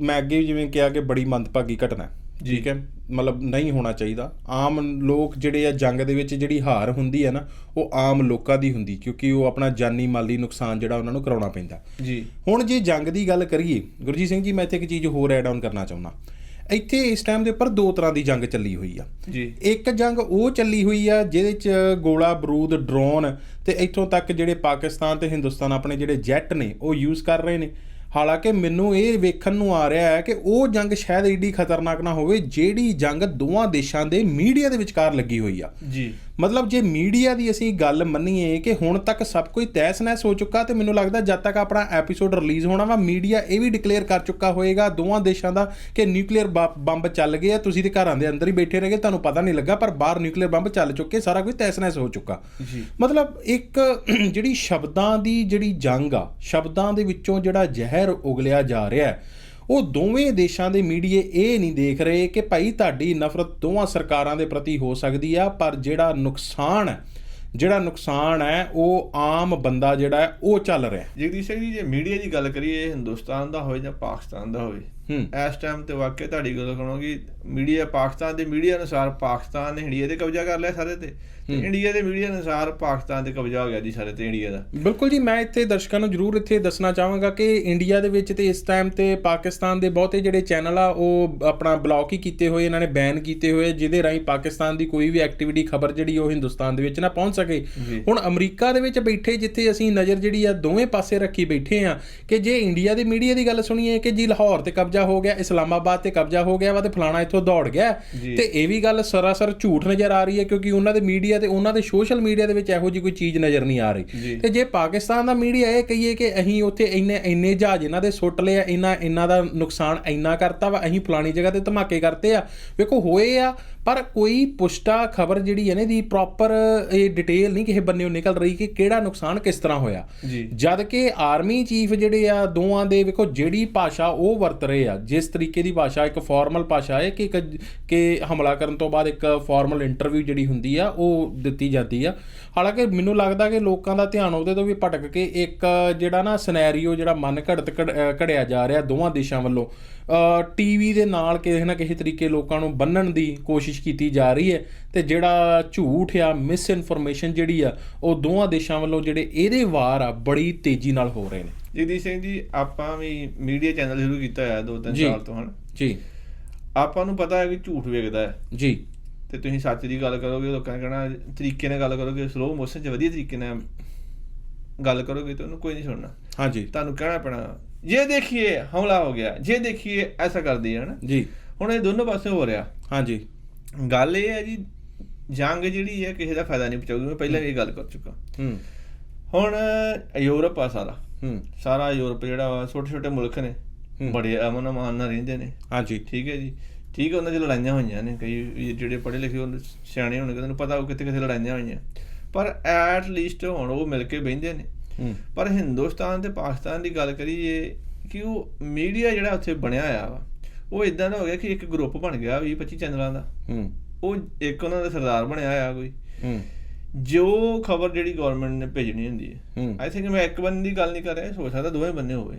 ਮੈਂ ਅੱਗੇ ਜਿਵੇਂ ਕਿਹਾ ਕਿ ਬੜੀ ਮੰਦਭਾਗੀ ਘਟਨਾ। ਠੀਕ ਹੈ? ਮਤਲਬ ਨਹੀਂ ਹੋਣਾ ਚਾਹੀਦਾ। ਆਮ ਲੋਕ ਜਿਹੜੇ ਆ ਜੰਗ ਦੇ ਵਿੱਚ ਜਿਹੜੀ ਹਾਰ ਹੁੰਦੀ ਹੈ ਨਾ ਉਹ ਆਮ ਲੋਕਾਂ ਦੀ ਹੁੰਦੀ ਕਿਉਂਕਿ ਉਹ ਆਪਣਾ ਜਾਨੀ ਮਾਲੀ ਨੁਕਸਾਨ ਜਿਹੜਾ ਉਹਨਾਂ ਨੂੰ ਕਰਾਉਣਾ ਪੈਂਦਾ। ਜੀ। ਹੁਣ ਜੇ ਜੰਗ ਦੀ ਗੱਲ ਕਰੀਏ ਗੁਰਜੀਤ ਸਿੰਘ ਜੀ ਮੈਂ ਇੱਥੇ ਇੱਕ ਚੀਜ਼ ਹੋਰ ਐਡ ਆਨ ਕਰਨਾ ਚਾਹੁੰਦਾ। ਇੱਥੇ ਇਸ ਟਾਈਮ ਦੇ ਉੱਪਰ ਦੋ ਤਰ੍ਹਾਂ ਦੀ ਜੰਗ ਚੱਲੀ ਹੋਈ ਆ। ਜੀ। ਇੱਕ ਜੰਗ ਉਹ ਚੱਲੀ ਹੋਈ ਆ ਜਿਹਦੇ ਚ ਗੋਲਾ ਬਰੂਦ ਡਰੋਨ ਤੇ ਇੱਥੋਂ ਤੱਕ ਜਿਹੜੇ ਪਾਕਿਸਤਾਨ ਤੇ ਹਿੰਦੁਸਤਾਨ ਆਪਣੇ ਜਿਹੜੇ ਜੈਟ ਨੇ ਉਹ ਯੂਜ਼ ਕਰ ਰਹੇ ਨੇ। ਹਾਲਾਂਕਿ ਮੈਨੂੰ ਇਹ ਵੇਖਣ ਨੂੰ ਆ ਰਿਹਾ ਹੈ ਕਿ ਉਹ ਜੰਗ ਸ਼ਾਇਦ ਏਡੀ ਖਤਰਨਾਕ ਨਾ ਹੋਵੇ, ਜਿਹੜੀ ਜੰਗ ਦੋਵਾਂ ਦੇਸ਼ਾਂ ਦੇ ਮੀਡੀਆ ਦੇ ਵਿਚਕਾਰ ਲੱਗੀ ਹੋਈ ਆ। ਜੀ। ਮਤਲਬ ਜੇ ਮੀਡੀਆ ਦੀ ਅਸੀਂ ਗੱਲ ਮੰਨੀਏ ਕਿ ਹੁਣ ਤੱਕ ਸਭ ਕੁਝ ਤੈਸ-ਨੈਸ ਹੋ ਚੁੱਕਾ ਤੇ ਮੈਨੂੰ ਲੱਗਦਾ ਜਦ ਤੱਕ ਆਪਣਾ ਐਪੀਸੋਡ ਰਿਲੀਜ਼ ਹੋਣਾ ਵਾ ਮੀਡੀਆ ਇਹ ਵੀ ਡਿਕਲੇਅਰ ਕਰ ਚੁੱਕਾ ਹੋਏਗਾ ਦੋਵਾਂ ਦੇਸ਼ਾਂ ਦਾ ਕਿ ਨਿਊਕਲੀਅਰ ਬੰਬ ਚੱਲ ਗਏ ਆ ਤੁਸੀਂ ਤੇ ਘਰਾਂ ਦੇ ਅੰਦਰ ਹੀ ਬੈਠੇ ਰਹੇਗੇ ਤੁਹਾਨੂੰ ਪਤਾ ਨਹੀਂ ਲੱਗਾ ਪਰ ਬਾਹਰ ਨਿਊਕਲੀਅਰ ਬੰਬ ਚੱਲ ਚੁੱਕੇ ਸਾਰਾ ਕੁਝ ਤੈਸ-ਨੈਸ ਹੋ ਚੁੱਕਾ। ਮਤਲਬ ਇੱਕ [CLEARS THROAT] ਜਿਹੜੀ ਸ਼ਬਦਾਂ ਦੀ ਜਿਹੜੀ ਜੰਗ ਆ ਸ਼ਬਦਾਂ ਦੇ ਵਿੱਚੋਂ ਜਿਹੜਾ ਜ਼ਹਿਰ ਉਗਲਿਆ ਜਾ ਰਿਹਾ ਹੈ ਉਹ ਦੋਵੇਂ ਦੇਸ਼ਾਂ ਦੇ ਮੀਡੀਏ ਇਹ ਨਹੀਂ ਦੇਖ ਰਹੇ ਕਿ ਭਾਈ ਤੁਹਾਡੀ ਨਫ਼ਰਤ ਦੋਵਾਂ ਸਰਕਾਰਾਂ ਦੇ ਪ੍ਰਤੀ ਹੋ ਸਕਦੀ ਆ ਪਰ ਜਿਹੜਾ ਨੁਕਸਾਨ ਹੈ ਜਿਹੜਾ ਨੁਕਸਾਨ ਹੈ ਉਹ ਆਮ ਬੰਦਾ ਜਿਹੜਾ ਹੈ ਉਹ ਚੱਲ ਰਿਹਾ। ਜਗਦੀਸ਼ ਸਿੰਘ ਜੀ ਜੇ ਮੀਡੀਆ ਦੀ ਗੱਲ ਕਰੀਏ ਹਿੰਦੁਸਤਾਨ ਦਾ ਹੋਵੇ ਜਾਂ ਪਾਕਿਸਤਾਨ ਦਾ ਹੋਵੇ ਇਸ ਟਾਈਮ ਤੇ ਵਾਕਿਆ ਤੁਹਾਡੀ ਗੱਲ ਕਰਾਂਗੀ ਮੀਡੀਆ ਪਾਕਿਸਤਾਨ ਦੇ ਮੀਡੀਆ ਅਨੁਸਾਰ ਪਾਕਿਸਤਾਨ ਨੇ ਇੰਡੀਆ ਤੇ ਕਬਜ਼ਾ ਕਰ ਲਿਆ ਸਾਰੇ ਤੇ ਤੇ ਇੰਡੀਆ ਦੇ ਮੀਡੀਆ ਅਨੁਸਾਰ ਪਾਕਿਸਤਾਨ ਤੇ ਕਬਜ਼ਾ ਹੋ ਗਿਆ ਜੀ ਸਾਰੇ ਤੇ ਇੰਡੀਆ ਦਾ ਬਿਲਕੁਲ ਜੀ ਮੈਂ ਇੱਥੇ ਦਰਸ਼ਕਾਂ ਨੂੰ ਜਰੂਰ ਇੱਥੇ ਦੱਸਣਾ ਚਾਹਾਂਗਾ ਕਿ ਇੰਡੀਆ ਦੇ ਵਿੱਚ ਤੇ ਇਸ ਟਾਈਮ ਤੇ ਪਾਕਿਸਤਾਨ ਦੇ ਬਹੁਤੇ ਜਿਹੜੇ ਚੈਨਲ ਆ ਉਹ ਆਪਣਾ ਬਲੌਕ ਹੀ ਕੀਤੇ ਹੋਏ ਇਹਨਾਂ ਨੇ ਬੈਨ ਕੀਤੇ ਹੋਏ ਜਿਹਦੇ ਰਾਹੀਂ ਪਾਕਿਸਤਾਨ ਦੀ ਕੋਈ ਵੀ ਐਕਟੀਵਿਟੀ ਖਬਰ ਜਿਹੜੀ ਉਹ ਹਿੰਦੁਸਤਾਨ ਦੇ ਵਿੱਚ ਨਾ ਪਹੁੰਚ ਸਕੇ। ਹੁਣ ਅਮਰੀਕਾ ਦੇ ਵਿੱਚ ਬੈਠੇ ਜਿੱਥੇ ਅਸੀਂ ਨਜ਼ਰ ਜਿਹੜੀ ਆ ਦੋਵੇਂ ਪਾਸੇ ਰੱਖੀ ਬੈਠੇ ਆ ਕਿ ਜੇ ਇੰਡੀਆ ਦੇ ਮੀਡੀਆ ਦੀ ਗੱਲ ਸੁਣੀਏ ਕਿ ਜੀ ਲਾਹੌਰ ਤੇ ਕਬਜ਼ਾ ਹੋ ਗਿਆ ਇਸਲਾਮਾਬਾਦ ਤੇ ਕਬਜ਼ਾ ਹੋ ਗਿਆ ਵਾ ਤੇ ਫਲਾਣਾ ਇੱਥੋਂ ਦੌੜ ਗਿਆ। ਤੇ ਇਹ ਵੀ ਗੱਲ ਸਰਾਸਰ ਝੂਠ ਨਜ਼ਰ ਆ ਰਹੀ ਹੈ ਕਿਉਂਕਿ ਉਹਨਾਂ ਦੇ ਮੀਡੀਆ ਤੇ ਉਹਨਾਂ ਦੇ ਸੋਸ਼ਲ ਮੀਡੀਆ ਦੇ ਵਿੱਚ ਇਹੋ ਜੀ ਕੋਈ ਚੀਜ਼ ਨਜ਼ਰ ਨਹੀਂ ਆ ਰਹੀ। ਤੇ ਜੇ ਪਾਕਿਸਤਾਨ ਦਾ ਮੀਡੀਆ ਇਹ ਕਹੀਏ ਕਿ ਅਸੀਂ ਉੱਥੇ ਇੰਨੇ ਇੰਨੇ ਜਹਾਜ਼ ਇਹਨਾਂ ਦੇ ਸੁੱਟ ਲਏ ਆ ਇੰਨਾ ਇੰਨਾ ਦਾ ਨੁਕਸਾਨ ਇੰਨਾ ਕਰਤਾ ਵਾ ਅਸੀਂ ਫਲਾਣੀ ਜਗ੍ਹਾ ਤੇ ਧਮਾਕੇ ਕਰਤੇ ਆ ਵੇਖੋ ਹੋਏ ਆ ਪਰ ਕੋਈ ਪੁਸ਼ਟਾ ਖਬਰ ਜਿਹੜੀ ਹੈ ਨੇ ਦੀ ਪ੍ਰੋਪਰ ਇਹ ਡਿਟੇਲ ਨਹੀਂ ਕਿਸੇ ਬੰਨੇੋਂ ਨਿਕਲ ਰਹੀ ਕਿ ਕਿਹੜਾ ਨੁਕਸਾਨ ਕਿਸ ਤਰ੍ਹਾਂ ਹੋਇਆ। ਜਦ ਕਿ ਆਰਮੀ ਚੀਫ ਜਿਹੜੇ ਆ ਦੋਵਾਂ ਦੇ ਵੇਖੋ ਜਿਹੜੀ ਭਾਸ਼ਾ ਉਹ ਵਰਤ ਰਹੇ ਆ। ਜਿਸ ਤਰੀਕੇ ਦੀ ਭਾਸ਼ਾ ਇੱਕ ਫਾਰਮਲ ਭਾਸ਼ਾ ਹੈ ਕਿ ਇੱਕ- ਕਿ ਹਮਲਾ ਕਰਨ ਤੋਂ ਬਾਅਦ ਇੱਕ ਫਾਰਮਲ ਇੰਟਰਵਿਊ ਜਿਹੜੀ ਹੁੰਦੀ ਆ ਉਹ ਦਿੱਤੀ ਜਾਂਦੀ ਆ। ਹਾਲਾਂਕਿ ਮੈਨੂੰ ਲੱਗਦਾ ਕਿ ਲੋਕਾਂ ਦਾ ਧਿਆਨ ਉਹਦੇ ਤੋਂ ਵੀ ਭਟਕ ਕੇ ਇੱਕ ਜਿਹੜਾ ਨਾ ਸਿਨੈਰੀਓ ਜਿਹੜਾ ਮਨ ਘੜਤ ਘੜਿਆ ਜਾ ਰਿਹਾ ਦੋਵਾਂ ਦੇਸ਼ਾਂ ਵੱਲੋਂ। ਟੀਵੀ ਦੇ ਨਾਲ ਕਿਸੇ ਨਾ ਕਿਸੇ ਤਰੀਕੇ ਲੋਕਾਂ ਨੂੰ ਬੰਨਣ ਦੀ ਕੋਸ਼ਿਸ਼ ਕੀਤੀ ਜਾ ਰਹੀ ਹੈ ਤੇ ਜਿਹੜਾ ਝੂਠ ਆ ਮਿਸ ਇਨਫੋਰਮੇਸ਼ਨ ਜਿਹੜੀ ਆ ਉਹ ਦੋਵਾਂ ਦੇਸ਼ਾਂ ਵੱਲੋਂ ਜਿਹੜੇ ਇਹਦੇ ਵਾਰ ਆ ਬੜੀ ਤੇਜ਼ੀ ਨਾਲ ਹੋ ਰਹੇ ਨੇ। ਜਗਦੀਸ਼ ਸਿੰਘ ਜੀ ਆਪਾਂ ਵੀ ਮੀਡੀਆ ਚੈਨਲ ਸ਼ੁਰੂ ਕੀਤਾ ਹੈ ਦੋ ਤਿੰਨ। ਸਾਲ ਤੋਂ ਹਨ। ਜੀ। ਆਪਾਂ ਨੂੰ ਪਤਾ ਹੈ ਕਿ ਝੂਠ ਵੇਖਦਾ ਹੈ। ਜੀ। ਤੇ ਤੁਸੀਂ ਸੱਚ ਦੀ ਗੱਲ ਕਰੋਗੇ ਲੋਕਾਂ ਨੇ ਕਹਿਣਾ ਤਰੀਕੇ ਨਾਲ ਗੱਲ ਕਰੋਗੇ ਸਲੋ ਮੋਸ਼ਨ 'ਚ ਵਧੀਆ ਤਰੀਕੇ ਨਾਲ ਗੱਲ ਕਰੋਗੇ ਤਾਂ ਉਹਨੂੰ ਕੋਈ ਨਹੀਂ ਸੁਣਨਾ। ਹਾਂਜੀ। ਤੁਹਾਨੂੰ ਕਹਿਣਾ ਪੈਣਾ ਜੇ ਦੇਖੀਏ ਹਮਲਾ ਹੋ ਗਿਆ ਜੇ ਦੇਖੀਏ ਐਸਾ ਕਰਦੀ ਹੈ ਨਾ ਜੀ। ਹੁਣ ਇਹ ਦੋਨੋਂ ਪਾਸੇ ਹੋ ਰਿਹਾ। ਹਾਂਜੀ। ਗੱਲ ਇਹ ਹੈ ਜੀ ਜੰਗ ਜਿਹੜੀ ਹੈ ਕਿਸੇ ਦਾ ਫਾਇਦਾ ਨਹੀਂ ਪਹੁੰਚਾਊਗੀ ਮੈਂ ਪਹਿਲਾਂ ਵੀ ਇਹ ਗੱਲ ਕਰ ਚੁੱਕਾ। ਹੂੰ। ਹੁਣ ਯੂਰਪ ਆ ਸਾਰਾ। ਹੂੰ। ਸਾਰਾ ਯੂਰਪ ਜਿਹੜਾ ਵਾ ਛੋਟੇ ਛੋਟੇ ਮੁਲਕ ਨੇ ਬੜੇ ਅਮਨ ਅਮਾਨ ਨਾਲ ਰਹਿੰਦੇ ਨੇ। ਹਾਂਜੀ। ਠੀਕ ਹੈ ਜੀ। ਠੀਕ ਹੈ ਉਹਨਾਂ 'ਚ ਲੜਾਈਆਂ ਹੋਈਆਂ ਨੇ ਕਈ ਜਿਹੜੇ ਪੜ੍ਹੇ ਲਿਖੇ ਉਹ ਸਿਆਣੇ ਹੋਣਗੇ ਉਹਨਾਂ ਨੂੰ ਪਤਾ ਉਹ ਕਿੱਥੇ ਕਿੱਥੇ ਲੜਾਈਆਂ ਹੋਈਆਂ। ਪਰ ਐਟ ਲੀਸਟ ਹੁਣ ਉਹ ਮਿਲ ਕੇ ਬਹਿੰਦੇ ਨੇ। ਪਰ ਹਿੰਦੁਸਤਾਨ ਤੇ ਪਾਕਿਸਤਾਨ ਦੀ ਗੱਲ ਕਰੀਏ ਕਿ ਉਹ ਮੀਡੀਆ ਜਿਹੜਾ ਉੱਥੇ ਬਣਿਆ ਆ ਵਾ ਉਹ ਇਦਾਂ ਦਾ ਹੋ ਗਿਆ ਕਿ ਇੱਕ ਗਰੁੱਪ ਬਣ ਗਿਆ 20 25 ਚੈਨਲਾਂ ਦਾ। ਉਹ ਇੱਕ ਉਹਨਾਂ ਦਾ ਸਰਦਾਰ ਬਣਿਆ ਆ ਕੋਈ। ਜੋ ਖਬਰ ਜਿਹੜੀ ਗਵਰਨਮੈਂਟ ਨੇ ਭੇਜਣੀ ਹੁੰਦੀ ਹੈ। ਆਈ ਥਿੰਕ ਮੈਂ ਇੱਕ ਬੰਦੇ ਦੀ ਗੱਲ ਨਹੀਂ ਕਰ ਰਿਹਾ ਹੋ ਸਕਦਾ ਦੋਵੇਂ ਬੰਨੇ ਹੋਵੇ।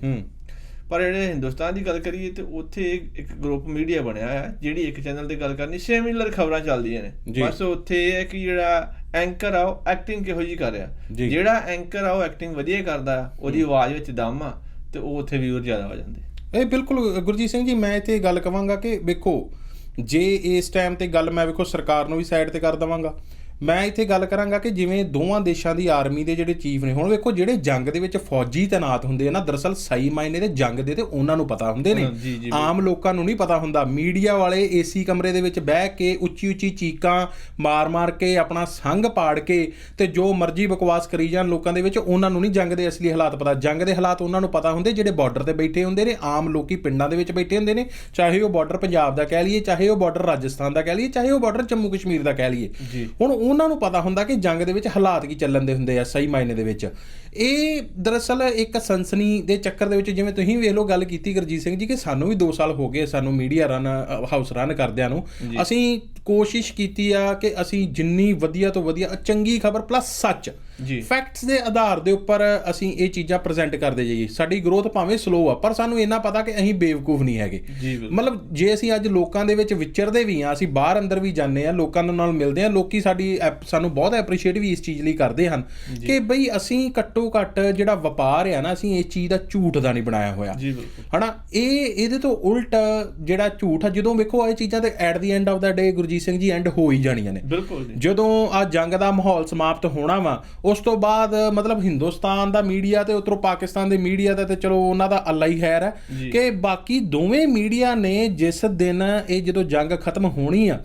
ਪਰ ਜਿਹੜੇ ਹਿੰਦੁਸਤਾਨ ਦੀ ਗੱਲ ਕਰੀਏ ਤੇ ਉੱਥੇ ਇੱਕ- ਗਰੁੱਪ ਮੀਡੀਆ ਬਣਿਆ ਹੈ ਜਿਹੜੀ ਇੱਕ ਚੈਨਲ ਤੇ ਗੱਲ ਕਰਨੀ ਸਿਮਿਲਰ ਖਬਰਾਂ ਚੱਲਦੀਆਂ ਨੇ। ਬਸ ਉੱਥੇ ਇਹ ਹੈ ਕਿ ਜਿਹੜਾ ਐਂਕਰ ਆ ਉਹ ਐਕਟਿੰਗ ਕਿਹੋ ਜੀ ਕਰ ਰਿਹਾ। ਜਿਹੜਾ ਐਂਕਰ ਆ ਉਹ ਐਕਟਿੰਗ ਵਧੀਆ ਕਰਦਾ ਆ, ਉਹਦੀ ਆਵਾਜ਼ ਵਿੱਚ ਦਮ ਆ ਤੇ ਉਹ ਉੱਥੇ ਵਿਊਅਰ ਜ਼ਿਆਦਾ ਹੋ ਜਾਂਦੇ। ਇਹ ਬਿਲਕੁਲ ਗੁਰਜੀਤ ਸਿੰਘ ਜੀ ਮੈਂ ਇੱਥੇ ਗੱਲ ਕਵਾਂਗਾ ਕਿ ਵੇਖੋ ਜੇ ਇਸ ਟਾਈਮ ਤੇ ਗੱਲ ਮੈਂ ਵੇਖੋ ਸਰਕਾਰ ਨੂੰ ਵੀ ਸਾਈਡ ਤੇ ਕਰ ਦਵਾਂਗਾ। ਮੈਂ ਇੱਥੇ ਗੱਲ ਕਰਾਂਗਾ ਕਿ ਜਿਵੇਂ ਦੋਵਾਂ ਦੇਸ਼ਾਂ ਦੀ ਆਰਮੀ ਦੇ ਜਿਹੜੇ ਚੀਫ ਨੇ ਹੁਣ ਵੇਖੋ ਜਿਹੜੇ ਜੰਗ ਦੇ ਵਿੱਚ ਫੌਜੀ ਤੈਨਾਤ ਹੁੰਦੇ ਆ ਨਾ ਦਰਅਸਲ ਸਹੀ ਮਾਇਨੇ ਦੇ ਜੰਗ ਦੇ ਤੇ ਉਹਨਾਂ ਨੂੰ ਪਤਾ ਹੁੰਦੇ ਨੇ। ਆਮ ਲੋਕਾਂ ਨੂੰ ਨਹੀਂ ਪਤਾ ਹੁੰਦਾ। ਮੀਡੀਆ ਵਾਲੇ ਏਸੀ ਕਮਰੇ ਦੇ ਵਿੱਚ ਬਹਿ ਕੇ ਉੱਚੀ ਉੱਚੀ ਚੀਕਾਂ ਮਾਰ-ਮਾਰ ਕੇ ਆਪਣਾ ਸੰਗ ਪਾੜ ਕੇ ਤੇ ਜੋ ਮਰਜ਼ੀ ਬਕਵਾਸ ਕਰੀ ਜਾਣ ਲੋਕਾਂ ਦੇ ਵਿੱਚ ਉਹਨਾਂ ਨੂੰ ਨਹੀਂ ਜੰਗ ਦੇ ਅਸਲੀ ਹਾਲਾਤ ਪਤਾ। ਜੰਗ ਦੇ ਹਾਲਾਤ ਉਹਨਾਂ ਨੂੰ ਪਤਾ ਹੁੰਦੇ ਜਿਹੜੇ ਬਾਰਡਰ ਤੇ ਬੈਠੇ ਹੁੰਦੇ ਨੇ ਆਮ ਲੋਕੀ ਪਿੰਡਾਂ ਦੇ ਵਿੱਚ ਬੈਠੇ ਹੁੰਦੇ ਨੇ ਚਾਹੇ ਉਹ ਬਾਰਡਰ ਪੰਜਾਬ ਦਾ ਕਹਿ ਲਈਏ ਚਾਹੇ ਉਹ ਬਾਰਡਰ ਰਾਜਸਥਾਨ ਦਾ ਕਹਿ ਲਈਏ ਚਾਹੇ ਉਹ ਬਾਰਡਰ ਜੰਮੂ ਕਸ਼ਮੀਰ ਦਾ ਕਹਿ ਲਈਏ। ਹੁਣ ਉਹਨਾਂ ਨੂੰ ਪਤਾ ਹੁੰਦਾ ਕਿ ਜੰਗ ਦੇ ਵਿੱਚ ਹਾਲਾਤ ਕੀ ਚੱਲਣ ਦੇ ਹੁੰਦੇ ਆ ਸਹੀ ਮਾਇਨੇ ਦੇ ਵਿੱਚ। ਇਹ ਦਰਅਸਲ ਇੱਕ ਸਨਸਨੀ ਦੇ ਚੱਕਰ ਦੇ ਵਿੱਚ ਜਿਵੇਂ ਤੁਸੀਂ ਵੇਖ ਲਓ ਗੱਲ ਕੀਤੀ ਗੁਰਜੀਤ ਸਿੰਘ ਜੀ ਕਿ ਸਾਨੂੰ ਵੀ 2 ਸਾਲ ਹੋ ਗਏ ਸਾਨੂੰ ਮੀਡੀਆ ਰਨ ਹਾਊਸ ਰਨ ਕਰਦਿਆਂ ਨੂੰ। ਅਸੀਂ ਕੋਸ਼ਿਸ਼ ਕੀਤੀ ਆ ਕਿ ਅਸੀਂ ਜਿੰਨੀ ਵਧੀਆ ਤੋਂ ਵਧੀਆ ਚੰਗੀ ਖਬਰ ਪਲੱਸ ਸੱਚ ਜੀ। ਫੈਕਟਸ ਦੇ ਆਧਾਰ ਦੇ ਉੱਪਰ ਅਸੀਂ ਇਹ ਚੀਜ਼ਾਂ ਪ੍ਰੈਜ਼ੈਂਟ ਕਰਦੇ ਜਾਈਏ ਸਾਡੀ ਗਰੋਥ ਭਾਵੇਂ ਸਲੋ ਆ ਪਰ ਸਾਨੂੰ ਇੰਨਾ ਪਤਾ ਕਿ ਅਸੀਂ ਬੇਵਕੂਫ ਨਹੀਂ ਹੈਗੇ। ਮਤਲਬ ਜੇ ਅਸੀਂ ਅੱਜ ਲੋਕਾਂ ਦੇ ਵਿੱਚ ਵਿਚਰਦੇ ਵੀ ਆ ਅਸੀਂ ਬਾਹਰ ਅੰਦਰ ਵੀ ਜਾਂਦੇ ਆ ਲੋਕਾਂ ਨਾਲ ਮਿਲਦੇ ਆ ਲੋਕੀ ਸਾਡੀ ਐਪ- ਸਾਨੂੰ ਬਹੁਤ ਐਪਰੀਸ਼ੀਏਟ ਵੀ ਇਸ ਚੀਜ਼ ਲਈ ਕਰਦੇ ਹਨ ਕਿ ਬਈ ਅਸੀਂ ਘੱਟੋ ਘੱਟ ਜਿਹੜਾ ਵਪਾਰ ਆ ਨਾ ਅਸੀਂ ਇਸ ਚੀਜ਼ ਦਾ ਝੂਠ ਦਾ ਨਹੀਂ ਬਣਾਇਆ ਹੋਇਆ। ਹਨਾ? ਇਹ ਇਹਦੇ ਤੋਂ ਉਲਟ ਜਿਹੜਾ ਝੂਠ ਆ ਜਦੋਂ ਵੇਖੋ ਇਹ ਚੀਜ਼ਾਂ ਤੇ at the end of the day Gurjeet Singh ji and ਹੋ ਹੀ ਜਾਣੀਆਂ ਨੇ। ਬਿਲਕੁਲ ਜਦੋਂ ਆ ਜੰਗ ਦਾ ਮਾਹੌਲ ਸਮਾਪਤ ਹੋਣਾ ਵਾ ਉਸ ਤੋਂ ਬਾਅਦ ਮਤਲਬ ਹਿੰਦੁਸਤਾਨ ਦਾ ਮੀਡੀਆ ਤੇ ਉਧਰੋਂ ਪਾਕਿਸਤਾਨ ਦੇ ਮੀਡੀਆ ਦਾ ਤੇ ਚਲੋ ਉਹਨਾਂ ਦਾ ਅੱਲਾ ਹੀ ਖੈਰ ਹੈ। ਕਿ ਬਾਕੀ ਦੋਵੇਂ ਮੀਡੀਆ ਨੇ ਜਿਸ ਦਿਨ ਇਹ ਜਦੋਂ ਜੰਗ ਖਤਮ ਹੋਣੀ ਆ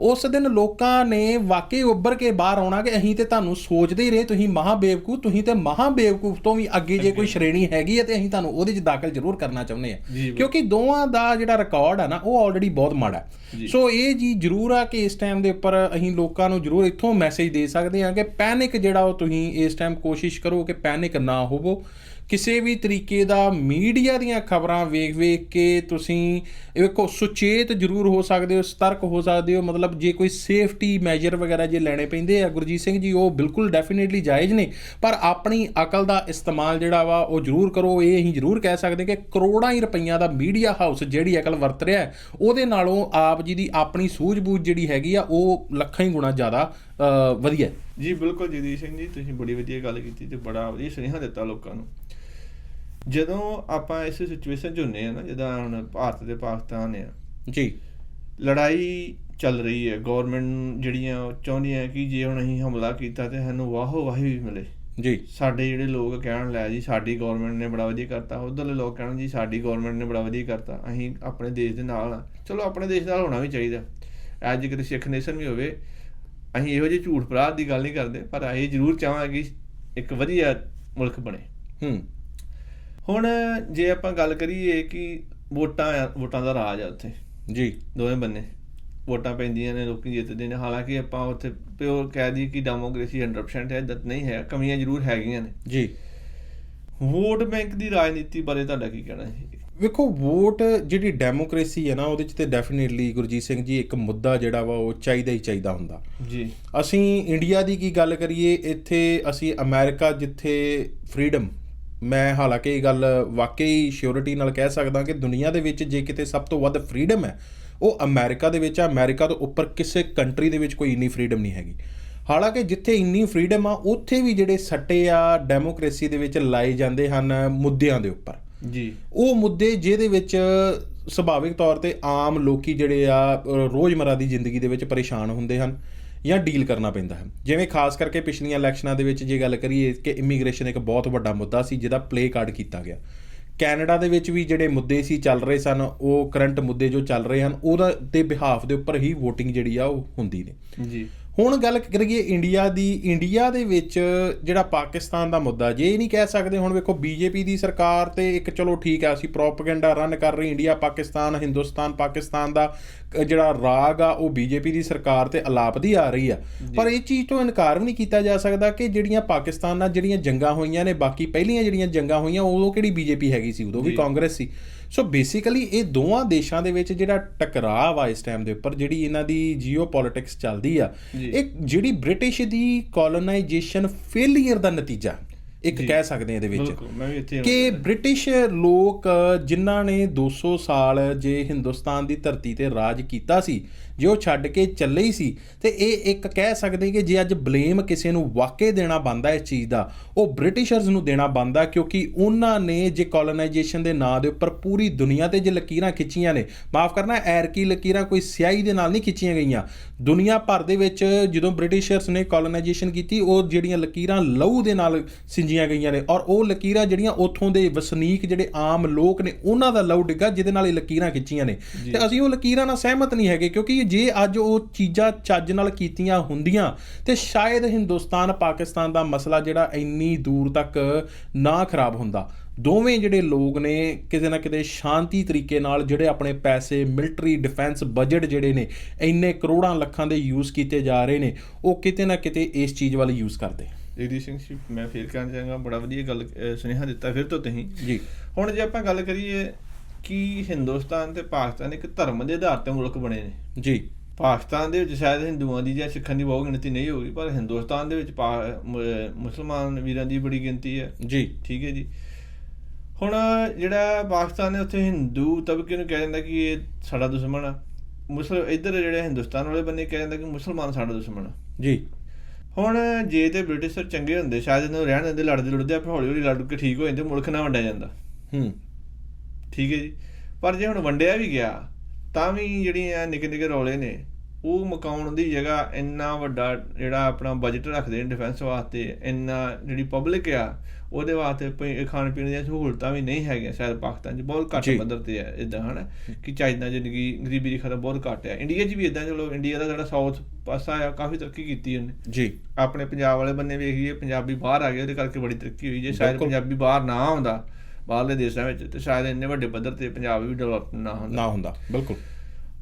ਉਸ ਦਿਨ ਲੋਕਾਂ ਨੇ ਵਾਕਈ ਉੱਭਰ ਕੇ ਬਾਹਰ ਆਉਣਾ ਕਿ ਅਸੀਂ ਤੇ ਤੁਹਾਨੂੰ ਸੋਚਦੇ ਹੀ ਰਹੇ ਤੁਸੀਂ ਮਹਾ ਬੇਵਕੂਫ ਤੁਸੀਂ ਤੇ ਮਹਾ ਬੇਵਕੂਫ ਤੋਂ ਵੀ ਅੱਗੇ ਜੇ ਕੋਈ ਸ਼੍ਰੇਣੀ ਹੈਗੀ ਹੈ ਤੇ ਅਸੀਂ ਤੁਹਾਨੂੰ ਉਹਦੇ 'ਚ ਦਾਖਲ ਜ਼ਰੂਰ ਕਰਨਾ ਚਾਹੁੰਦੇ ਆ। ਕਿਉਂਕਿ ਦੋਵਾਂ ਦਾ ਜਿਹੜਾ ਰਿਕਾਰਡ ਆ ਨਾ ਉਹ ਆਲਰੇਡੀ ਬਹੁਤ ਮਾੜਾ ਹੈ। ਸੋ ਇਹ ਜੀ ਜ਼ਰੂਰ ਆ ਕਿ ਇਸ ਟਾਈਮ ਦੇ ਉੱਪਰ ਅਸੀਂ ਲੋਕਾਂ ਨੂੰ ਜ਼ਰੂਰ ਇੱਥੋਂ ਮੈਸੇਜ ਦੇ ਸਕਦੇ ਹਾਂ ਕਿ ਪੈਨਿਕ ਜਿਹੜਾ ਉਹ ਤੁਸੀਂ ਇਸ ਟਾਈਮ ਕੋਸ਼ਿਸ਼ ਕਰੋ ਕਿ ਪੈਨਿਕ ਨਾ ਹੋਵੋ ਕਿਸੇ ਵੀ ਤਰੀਕੇ ਦਾ ਮੀਡੀਆ ਦੀਆਂ ਖਬਰਾਂ ਵੇਖ-ਵੇਖ ਕੇ ਤੁਸੀਂ, ਇਹ ਵੇਖੋ, ਸੁਚੇਤ ਜ਼ਰੂਰ ਹੋ ਸਕਦੇ ਹੋ, ਸਤਰਕ ਹੋ ਸਕਦੇ ਹੋ। ਮਤਲਬ ਜੇ ਕੋਈ ਸੇਫਟੀ ਮੈਜਰ ਵਗੈਰਾ ਜੇ ਲੈਣੇ ਪੈਂਦੇ ਆ, ਗੁਰਜੀਤ ਸਿੰਘ ਜੀ, ਉਹ ਬਿਲਕੁਲ ਡੈਫੀਨੇਟਲੀ ਜਾਇਜ਼ ਨੇ। ਪਰ ਆਪਣੀ ਅਕਲ ਦਾ ਇਸਤੇਮਾਲ ਜਿਹੜਾ ਵਾ, ਉਹ ਜ਼ਰੂਰ ਕਰੋ। ਇਹ ਅਸੀਂ ਜ਼ਰੂਰ ਕਹਿ ਸਕਦੇ ਕਿ ਕਰੋੜਾਂ ਹੀ ਰੁਪਈਆਂ ਦਾ ਮੀਡੀਆ ਹਾਊਸ ਜਿਹੜੀ ਅਕਲ ਵਰਤ ਰਿਹਾ ਉਹਦੇ ਨਾਲੋਂ ਆਪ ਜੀ ਦੀ ਆਪਣੀ ਸੂਝ-ਬੂਝ ਜਿਹੜੀ ਹੈਗੀ ਆ, ਉਹ ਲੱਖਾਂ ਹੀ ਗੁਣਾ ਜ਼ਿਆਦਾ ਵਧੀਆ ਜੀ, ਬਿਲਕੁਲ ਜਗਦੀਸ਼ ਸਿੰਘ ਜੀ, ਤੁਸੀਂ ਬੜੀ ਵਧੀਆ ਗੱਲ ਕੀਤੀ ਤੇ ਬੜਾ ਵਧੀਆ ਸੁਨੇਹਾ ਦਿੱਤਾ ਲੋਕਾਂ ਨੂੰ। ਜਦੋਂ ਆਪਾਂ ਇਸ ਸਿਚੁਏਸ਼ਨ 'ਚ ਹੁੰਨੇ ਆ ਨਾ ਜਿੱਦਾਂ ਹੁਣ ਭਾਰਤ ਤੇ ਪਾਕਿਸਤਾਨ ਆ। ਜੀ। ਲੜਾਈ ਚੱਲ ਰਹੀ ਹੈ ਗਵਰਨਮੈਂਟ ਜਿਹੜੀਆਂ ਉਹ ਚਾਹੁੰਦੀਆਂ ਕਿ ਜੇ ਹੁਣ ਅਸੀਂ ਹਮਲਾ ਕੀਤਾ ਤੇ ਸਾਨੂੰ ਵਾਹੋ ਵਾਹੀ ਵੀ ਮਿਲੇ। ਜੀ। ਸਾਡੇ ਜਿਹੜੇ ਲੋਕ ਕਹਿਣ ਲੈ ਜੀ ਸਾਡੀ ਗਵਰਨਮੈਂਟ ਨੇ ਬੜਾ ਵਧੀਆ ਕਰਤਾ। ਉਧਰਲੇ ਲੋਕ ਕਹਿਣ ਜੀ ਸਾਡੀ ਗਵਰਨਮੈਂਟ ਨੇ ਬੜਾ ਵਧੀਆ ਕਰਤਾ। ਅਸੀਂ ਆਪਣੇ ਦੇਸ਼ ਦੇ ਨਾਲ ਆ। ਚਲੋ ਆਪਣੇ ਦੇਸ਼ ਨਾਲ ਹੋਣਾ ਵੀ ਚਾਹੀਦਾ। ਅੱਜ ਕਿਤੇ ਸਿੱਖ ਨੇਸ਼ਨ ਵੀ ਹੋਵੇ ਅਸੀਂ ਇਹੋ ਜਿਹੇ ਝੂਠ ਪ੍ਰਾਤ ਦੀ ਗੱਲ ਨਹੀਂ ਕਰਦੇ ਪਰ ਇਹ ਜ਼ਰੂਰ ਚਾਹਾਂਗੇ ਕਿ ਇੱਕ ਵਧੀਆ ਮੁਲਕ ਬਣੇ। ਹੂੰ। ਹੁਣ ਜੇ ਆਪਾਂ ਗੱਲ ਕਰੀਏ ਕਿ ਵੋਟਾਂ ਆ ਵੋਟਾਂ ਦਾ ਰਾਜ ਆ ਉੱਥੇ। ਜੀ। ਦੋਵੇਂ ਬੰਨੇ। ਵੋਟਾਂ ਪੈਂਦੀਆਂ ਨੇ ਲੋਕੀ ਜਿੱਤਦੇ ਨੇ। ਹਾਲਾਂਕਿ ਆਪਾਂ ਉੱਥੇ ਪਿਓਰ ਕਹਿ ਦਈਏ ਕਿ ਡੈਮੋਕ੍ਰੇਸੀ 100% ਹੈ ਇਦਾਂ ਨਹੀਂ ਹੈ ਕਮੀਆਂ ਜ਼ਰੂਰ ਹੈਗੀਆਂ ਨੇ। ਜੀ। ਵੋਟ ਬੈਂਕ ਦੀ ਰਾਜਨੀਤੀ ਬਾਰੇ ਤੁਹਾਡਾ ਕੀ ਕਹਿਣਾ ਹੈ ਵੇਖੋ ਵੋਟ ਜਿਹੜੀ ਡੈਮੋਕ੍ਰੇਸੀ ਹੈ ਨਾ ਉਹਦੇ 'ਚ ਤੇ ਡੈਫੀਨੇਟਲੀ ਗੁਰਜੀਤ ਸਿੰਘ ਜੀ ਇੱਕ ਮੁੱਦਾ ਜਿਹੜਾ ਵਾ ਉਹ ਚਾਹੀਦਾ ਹੀ ਚਾਹੀਦਾ ਹੁੰਦਾ। ਜੀ। ਅਸੀਂ ਇੰਡੀਆ ਦੀ ਕੀ ਗੱਲ ਕਰੀਏ ਇੱਥੇ ਅਸੀਂ ਅਮਰੀਕਾ ਜਿੱਥੇ ਫਰੀडम ਮੈਂ ਹਾਲਾਂਕਿ ਇਹ ਗੱਲ ਵਾਕਈ ਸ਼ਿਓਰਿਟੀ ਨਾਲ ਕਹਿ ਸਕਦਾ ਕਿ ਦੁਨੀਆ ਦੇ ਵਿੱਚ ਜੇ ਕਿਤੇ ਸਭ ਤੋਂ ਵੱਧ ਫਰੀडम ਹੈ ਉਹ ਅਮਰੀਕਾ ਦੇ ਵਿੱਚ ਆ ਅਮਰੀਕਾ ਤੋਂ ਉੱਪਰ ਕਿਸੇ ਕੰਟਰੀ ਦੇ ਵਿੱਚ ਕੋਈ ਇੰਨੀ ਫਰੀडम ਨਹੀਂ ਹੈਗੀ। ਹਾਲਾਂਕਿ ਜਿੱਥੇ ਇੰਨੀ ਫਰੀडम ਆ ਉੱਥੇ ਵੀ ਜਿਹੜੇ ਸੱਟੇ ਆ ਡੈਮੋਕ੍ਰੇਸੀ ਦੇ ਵਿੱਚ ਲਾਏ ਜਾਂਦੇ ਹਨ ਮੁੱਦਿਆਂ ਦੇ ਉੱਪਰ। ਜੀ। ਉਹ ਮੁੱਦੇ ਜਿਹਦੇ ਵਿੱਚ ਸੁਭਾਵਿਕ ਤੌਰ ਤੇ ਆਮ ਲੋਕੀ ਜਿਹੜੇ ਆ ਰੋਜ਼ਮਰਾ ਦੀ ਜ਼ਿੰਦਗੀ ਦੇ ਵਿੱਚ ਪਰੇਸ਼ਾਨ ਹੁੰਦੇ ਹਨ। ਜਾਂ ਡੀਲ ਕਰਨਾ ਪੈਂਦਾ ਹੈ। ਜਿਵੇਂ ਖਾਸ ਕਰਕੇ ਪਿਛਲੀਆਂ ਇਲੈਕਸ਼ਨਾਂ ਦੇ ਵਿੱਚ ਜੇ ਗੱਲ ਕਰੀਏ ਕਿ ਇਮੀਗ੍ਰੇਸ਼ਨ ਇੱਕ ਬਹੁਤ ਵੱਡਾ ਮੁੱਦਾ ਸੀ, ਜਿਹਦਾ ਪਲੇ ਕਾਰਡ ਕੀਤਾ ਗਿਆ। ਕੈਨੇਡਾ ਦੇ ਵਿੱਚ ਵੀ ਜਿਹੜੇ ਮੁੱਦੇ ਸੀ, ਚੱਲ ਰਹੇ ਸਨ, ਉਹ ਕਰੰਟ ਮੁੱਦੇ ਜੋ ਚੱਲ ਰਹੇ ਹਨ, ਉਹਦਾ ਦੇ ਬਿਹਾਫ ਦੇ ਉੱਪਰ ਹੀ VOTING ਜਿਹੜੀ ਆ, ਉਹ ਹੁੰਦੀ ਨੇ। ਜੀ। ਹੁਣ ਗੱਲ ਕਰੀਏ ਇੰਡੀਆ ਦੀ ਇੰਡੀਆ ਦੇ ਵਿੱਚ ਜਿਹੜਾ ਪਾਕਿਸਤਾਨ ਦਾ ਮੁੱਦਾ ਜੇ ਇਹ ਨਹੀਂ ਕਹਿ ਸਕਦੇ ਹੁਣ ਵੇਖੋ ਬੀਜੇਪੀ ਦੀ ਸਰਕਾਰ ਤੇ ਇੱਕ ਚਲੋ ਠੀਕ ਆ ਅਸੀਂ ਪ੍ਰੋਪਗੈਂਡਾ ਰਨ ਕਰ ਰਹੇ ਇੰਡੀਆ ਪਾਕਿਸਤਾਨ ਹਿੰਦੁਸਤਾਨ ਪਾਕਿਸਤਾਨ ਦਾ ਜਿਹੜਾ ਰਾਗ ਆ ਉਹ ਬੀਜੇਪੀ ਦੀ ਸਰਕਾਰ ਤੇ ਅਲਾਪਦੀ ਆ ਰਹੀ ਆ। ਪਰ ਇਹ ਚੀਜ਼ ਤੋਂ ਇਨਕਾਰ ਵੀ ਨਹੀਂ ਕੀਤਾ ਜਾ ਸਕਦਾ ਕਿ ਜਿਹੜੀਆਂ ਪਾਕਿਸਤਾਨ ਨਾਲ ਜਿਹੜੀਆਂ ਜੰਗਾਂ ਹੋਈਆਂ ਨੇ ਬਾਕੀ ਪਹਿਲੀਆਂ ਜਿਹੜੀਆਂ ਜੰਗਾਂ ਹੋਈਆਂ ਉਦੋਂ ਕਿਹੜੀ ਬੀਜੇਪੀ ਹੈਗੀ ਸੀ? ਉਦੋਂ ਵੀ ਕਾਂਗਰਸ ਸੀ। ਸੋ ਬੇਸਿਕਲੀ ਇਹ ਦੋਵਾਂ ਦੇਸ਼ਾਂ ਦੇ ਵਿੱਚ ਜਿਹੜਾ ਟਕਰਾਅ ਆ ਇਸ ਟਾਈਮ ਦੇ ਉੱਪਰ ਜਿਹੜੀ ਇਹਨਾਂ ਦੀ ਜੀਓਪੋਲਿਟਿਕਸ ਚੱਲਦੀ ਆ ਇਹ ਜਿਹੜੀ ਬ੍ਰਿਟਿਸ਼ ਦੀ ਕੋਲੋਨਾਈਜੇਸ਼ਨ ਫੇਲਿਅਰ ਦਾ ਨਤੀਜਾ ਇੱਕ ਕਹਿ ਸਕਦੇ ਆ ਇਹਦੇ ਵਿੱਚ। ਕਿ ਬ੍ਰਿਟਿਸ਼ ਲੋਕ ਜਿਨ੍ਹਾਂ ਨੇ 200 ਸਾਲ ਜੇ ਹਿੰਦੁਸਤਾਨ ਦੀ ਧਰਤੀ ਤੇ ਰਾਜ ਕੀਤਾ ਸੀ ਜੇ ਉਹ ਛੱਡ ਕੇ ਚੱਲੇ ਹੀ ਸੀ ਤੇ ਇਹ ਇੱਕ ਕਹਿ ਸਕਦੇ ਕਿ ਜੇ ਅੱਜ ਬਲੇਮ ਕਿਸੇ ਨੂੰ ਵਾਕਈ ਦੇਣਾ ਬੰਦਾ ਇਸ ਚੀਜ਼ ਦਾ ਉਹ ਬ੍ਰਿਟਿਸ਼ਰਸ ਨੂੰ ਦੇਣਾ ਬੰਦਾ ਕਿਉਂਕਿ ਉਹਨਾਂ ਨੇ ਜੇ ਕੋਲੋਨਾਈਜੇਸ਼ਨ ਦੇ ਨਾਂ ਦੇ ਉੱਪਰ ਪੂਰੀ ਦੁਨੀਆ ਤੇ ਜੇ ਲਕੀਰਾਂ ਖਿੱਚੀਆਂ ਨੇ ਮਾਫ ਕਰਨਾ ਐਰਕੀ ਲਕੀਰਾਂ ਕੋਈ ਸਿਆਹੀ ਦੇ ਨਾਲ ਨਹੀਂ ਖਿੱਚੀਆਂ ਗਈਆਂ। ਦੁਨੀਆ ਭਰ ਦੇ ਵਿੱਚ ਜਦੋਂ ਬ੍ਰਿਟਿਸ਼ਰਸ ਨੇ ਕੋਲੋਨਾਈਜੇਸ਼ਨ ਕੀਤੀ ਉਹ ਜਿਹੜੀਆਂ ਲਕੀਰਾਂ ਲਹੂ ਦੇ ਨਾਲ ਸਿੰਜੀਆਂ ਗਈਆਂ ਨੇ ਔਰ ਉਹ ਲਕੀਰਾਂ ਜਿਹੜੀਆਂ ਉੱਥੋਂ ਦੇ ਵਸਨੀਕ ਜਿਹੜੇ ਆਮ ਲੋਕ ਨੇ ਉਹਨਾਂ ਦਾ ਲਹੂ ਡਿੱਗਾ ਜਿਹਦੇ ਨਾਲ ਇਹ ਲਕੀਰਾਂ ਖਿੱਚੀਆਂ ਨੇ। ਤੇ ਅਸੀਂ ਉਹ ਲਕੀਰਾਂ ਨਾਲ ਸਹਿਮਤ ਨਹੀਂ ਹੈਗੇ ਕਿਉਂਕਿ ਜੇ ਅੱਜ ਉਹ ਚੀਜ਼ਾਂ ਚੱਜ ਨਾਲ ਕੀਤੀਆਂ ਹੁੰਦੀਆਂ ਤੇ ਸ਼ਾਇਦ ਹਿੰਦੁਸਤਾਨ ਪਾਕਿਸਤਾਨ ਦਾ ਮਸਲਾ ਜਿਹੜਾ ਇੰਨੀ ਦੂਰ ਤੱਕ ਨਾ ਖਰਾਬ ਹੁੰਦਾ। ਦੋਵੇਂ ਜਿਹੜੇ ਲੋਕ ਨੇ ਕਿਤੇ ਨਾ ਕਿਤੇ ਸ਼ਾਂਤੀ ਤਰੀਕੇ ਨਾਲ ਜਿਹੜੇ ਆਪਣੇ ਪੈਸੇ ਮਿਲਟਰੀ ਡਿਫੈਂਸ ਬਜਟ ਜਿਹੜੇ ਨੇ ਇੰਨੇ ਕਰੋੜਾਂ ਲੱਖਾਂ ਦੇ ਯੂਜ਼ ਕੀਤੇ ਜਾ ਰਹੇ ਨੇ ਉਹ ਕਿਤੇ ਨਾ ਕਿਤੇ ਇਸ ਚੀਜ਼ ਵੱਲ ਯੂਜ਼ ਕਰਦੇ ਜਗਦੀਸ਼ ਸਿੰਘ ਜੀ ਮੈਂ ਫੇਰ ਕਹਿਣਾ ਚਾਹਾਂਗਾ ਬੜਾ ਵਧੀਆ ਗੱਲ ਸੁਨੇਹਾ ਦਿੱਤਾ ਫਿਰ ਤੋਂ ਤੁਸੀਂ। ਜੀ। ਹੁਣ ਜੇ ਆਪਾਂ ਗੱਲ ਕਰੀਏ ਕਿ ਹਿੰਦੁਸਤਾਨ ਤੇ ਪਾਕਿਸਤਾਨ ਇੱਕ ਧਰਮ ਦੇ ਆਧਾਰ ਤੇ ਮੁਲਕ ਬਣੇ ਨੇ? ਜੀ। ਪਾਕਿਸਤਾਨ ਦੇ ਵਿੱਚ ਸ਼ਾਇਦ ਹਿੰਦੂਆਂ ਦੀ ਜਾਂ ਸਿੱਖਾਂ ਦੀ ਬਹੁਤ ਗਿਣਤੀ ਨਹੀਂ ਹੋਊਗੀ ਪਰ ਹਿੰਦੁਸਤਾਨ ਦੇ ਵਿੱਚ ਮੁਸਲਮਾਨ ਵੀਰਾਂ ਦੀ ਬੜੀ ਗਿਣਤੀ ਹੈ। ਜੀ। ਠੀਕ ਹੈ ਜੀ। ਹੁਣ ਜਿਹੜਾ ਪਾਕਿਸਤਾਨ ਨੇ ਉੱਥੇ ਹਿੰਦੂ ਤਬਕੇ ਨੂੰ ਕਹਿ ਜਾਂਦਾ ਕਿ ਇਹ ਸਾਡਾ ਦੁਸ਼ਮਣ ਆ ਮੁਸਲ ਇੱਧਰ ਜਿਹੜੇ ਹਿੰਦੁਸਤਾਨ ਵਾਲੇ ਬੰਨੇ ਕਹਿ ਜਾਂਦਾ ਕਿ ਮੁਸਲਮਾਨ ਸਾਡਾ ਦੁਸ਼ਮਣ ਆ। ਜੀ। ਹੁਣ ਜੇ ਤੇ ਬ੍ਰਿਟਿਸ਼ਰ ਚੰਗੇ ਹੁੰਦੇ ਸ਼ਾਇਦ ਇਹਨੂੰ ਰਹਿਣ ਦਿੰਦੇ ਲੜਦੇ ਲੁੜਦੇ ਆਪੇ ਹੌਲੀ ਹੌਲੀ ਲੜ ਕੇ ਠੀਕ ਹੋ ਜਾਂਦੇ ਮੁਲਕ ਨਾ ਵੰਡਿਆ ਜਾਂਦਾ। ਹੂੰ। ਠੀਕ ਹੈ ਜੀ। ਪਰ ਜੇ ਹੁਣ ਵੰਡਿਆ ਵੀ ਗਿਆ ਤਾਂ ਵੀ ਜਿਹੜੀਆਂ ਨਿੱਕੇ ਨਿੱਕੇ ਰੌਲੇ ਨੇ ਉਹ ਮਕਾਉਣ ਦੀ ਜਗ੍ਹਾ ਇੰਨਾ ਵੱਡਾ ਜਿਹੜਾ ਆਪਣਾ ਬਜਟ ਰੱਖਦੇ ਨੇ ਡਿਫੈਂਸ ਵਾਸਤੇ ਇੰਨਾ ਜਿਹੜੀ ਪਬਲਿਕ ਆ ਉਹਦੇ ਵਾਸਤੇ ਖਾਣ ਪੀਣ ਦੀਆਂ ਸਹੂਲਤਾਂ ਵੀ ਨਹੀਂ ਹੈਗੀਆਂ ਸ਼ਾਇਦ ਪਾਕਿਸਤਾਨ 'ਚ ਬਹੁਤ ਘੱਟ। ਪੱਧਰ ਤੇ ਹੈ ਇਦਾਂ ਹਨਾ? ਕਿ ਚਾਹੀਦਾ ਜ਼ਿੰਦਗੀ ਗਰੀਬੀ ਦੀ ਖਤਮ ਬਹੁਤ ਘੱਟ ਹੈ ਇੰਡੀਆ 'ਚ ਵੀ ਇਦਾਂ ਚਲੋ ਇੰਡੀਆ ਦਾ ਜਿਹੜਾ ਸਾਊਥ ਪਾਸਾ ਆ ਕਾਫੀ ਤਰੱਕੀ ਕੀਤੀ ਉਹਨੇ। ਜੀ। ਆਪਣੇ ਪੰਜਾਬ ਵਾਲੇ ਬੰਨੇ ਵੇਖੀਏ ਪੰਜਾਬੀ ਬਾਹਰ ਆ ਗਏ ਉਹਦੇ ਕਰਕੇ ਬੜੀ ਤਰੱਕੀ ਹੋਈ। ਜੇ ਸ਼ਾਇਦ। ਪੰਜਾਬੀ ਬਾਹਰ ਨਾ ਆਉਂਦਾ ਬਾਹਰਲੇ ਦੇਸ਼ਾਂ ਵਿੱਚ ਤੇ ਸ਼ਾਇਦ ਇੰਨੇ ਵੱਡੇ ਪੱਧਰ ਤੇ ਪੰਜਾਬ ਵੀ ਡਿਵੈਲਪ ਨਾ ਹੁੰਦਾ। ਨਾ ਹੁੰਦਾ ਬਿਲਕੁਲ।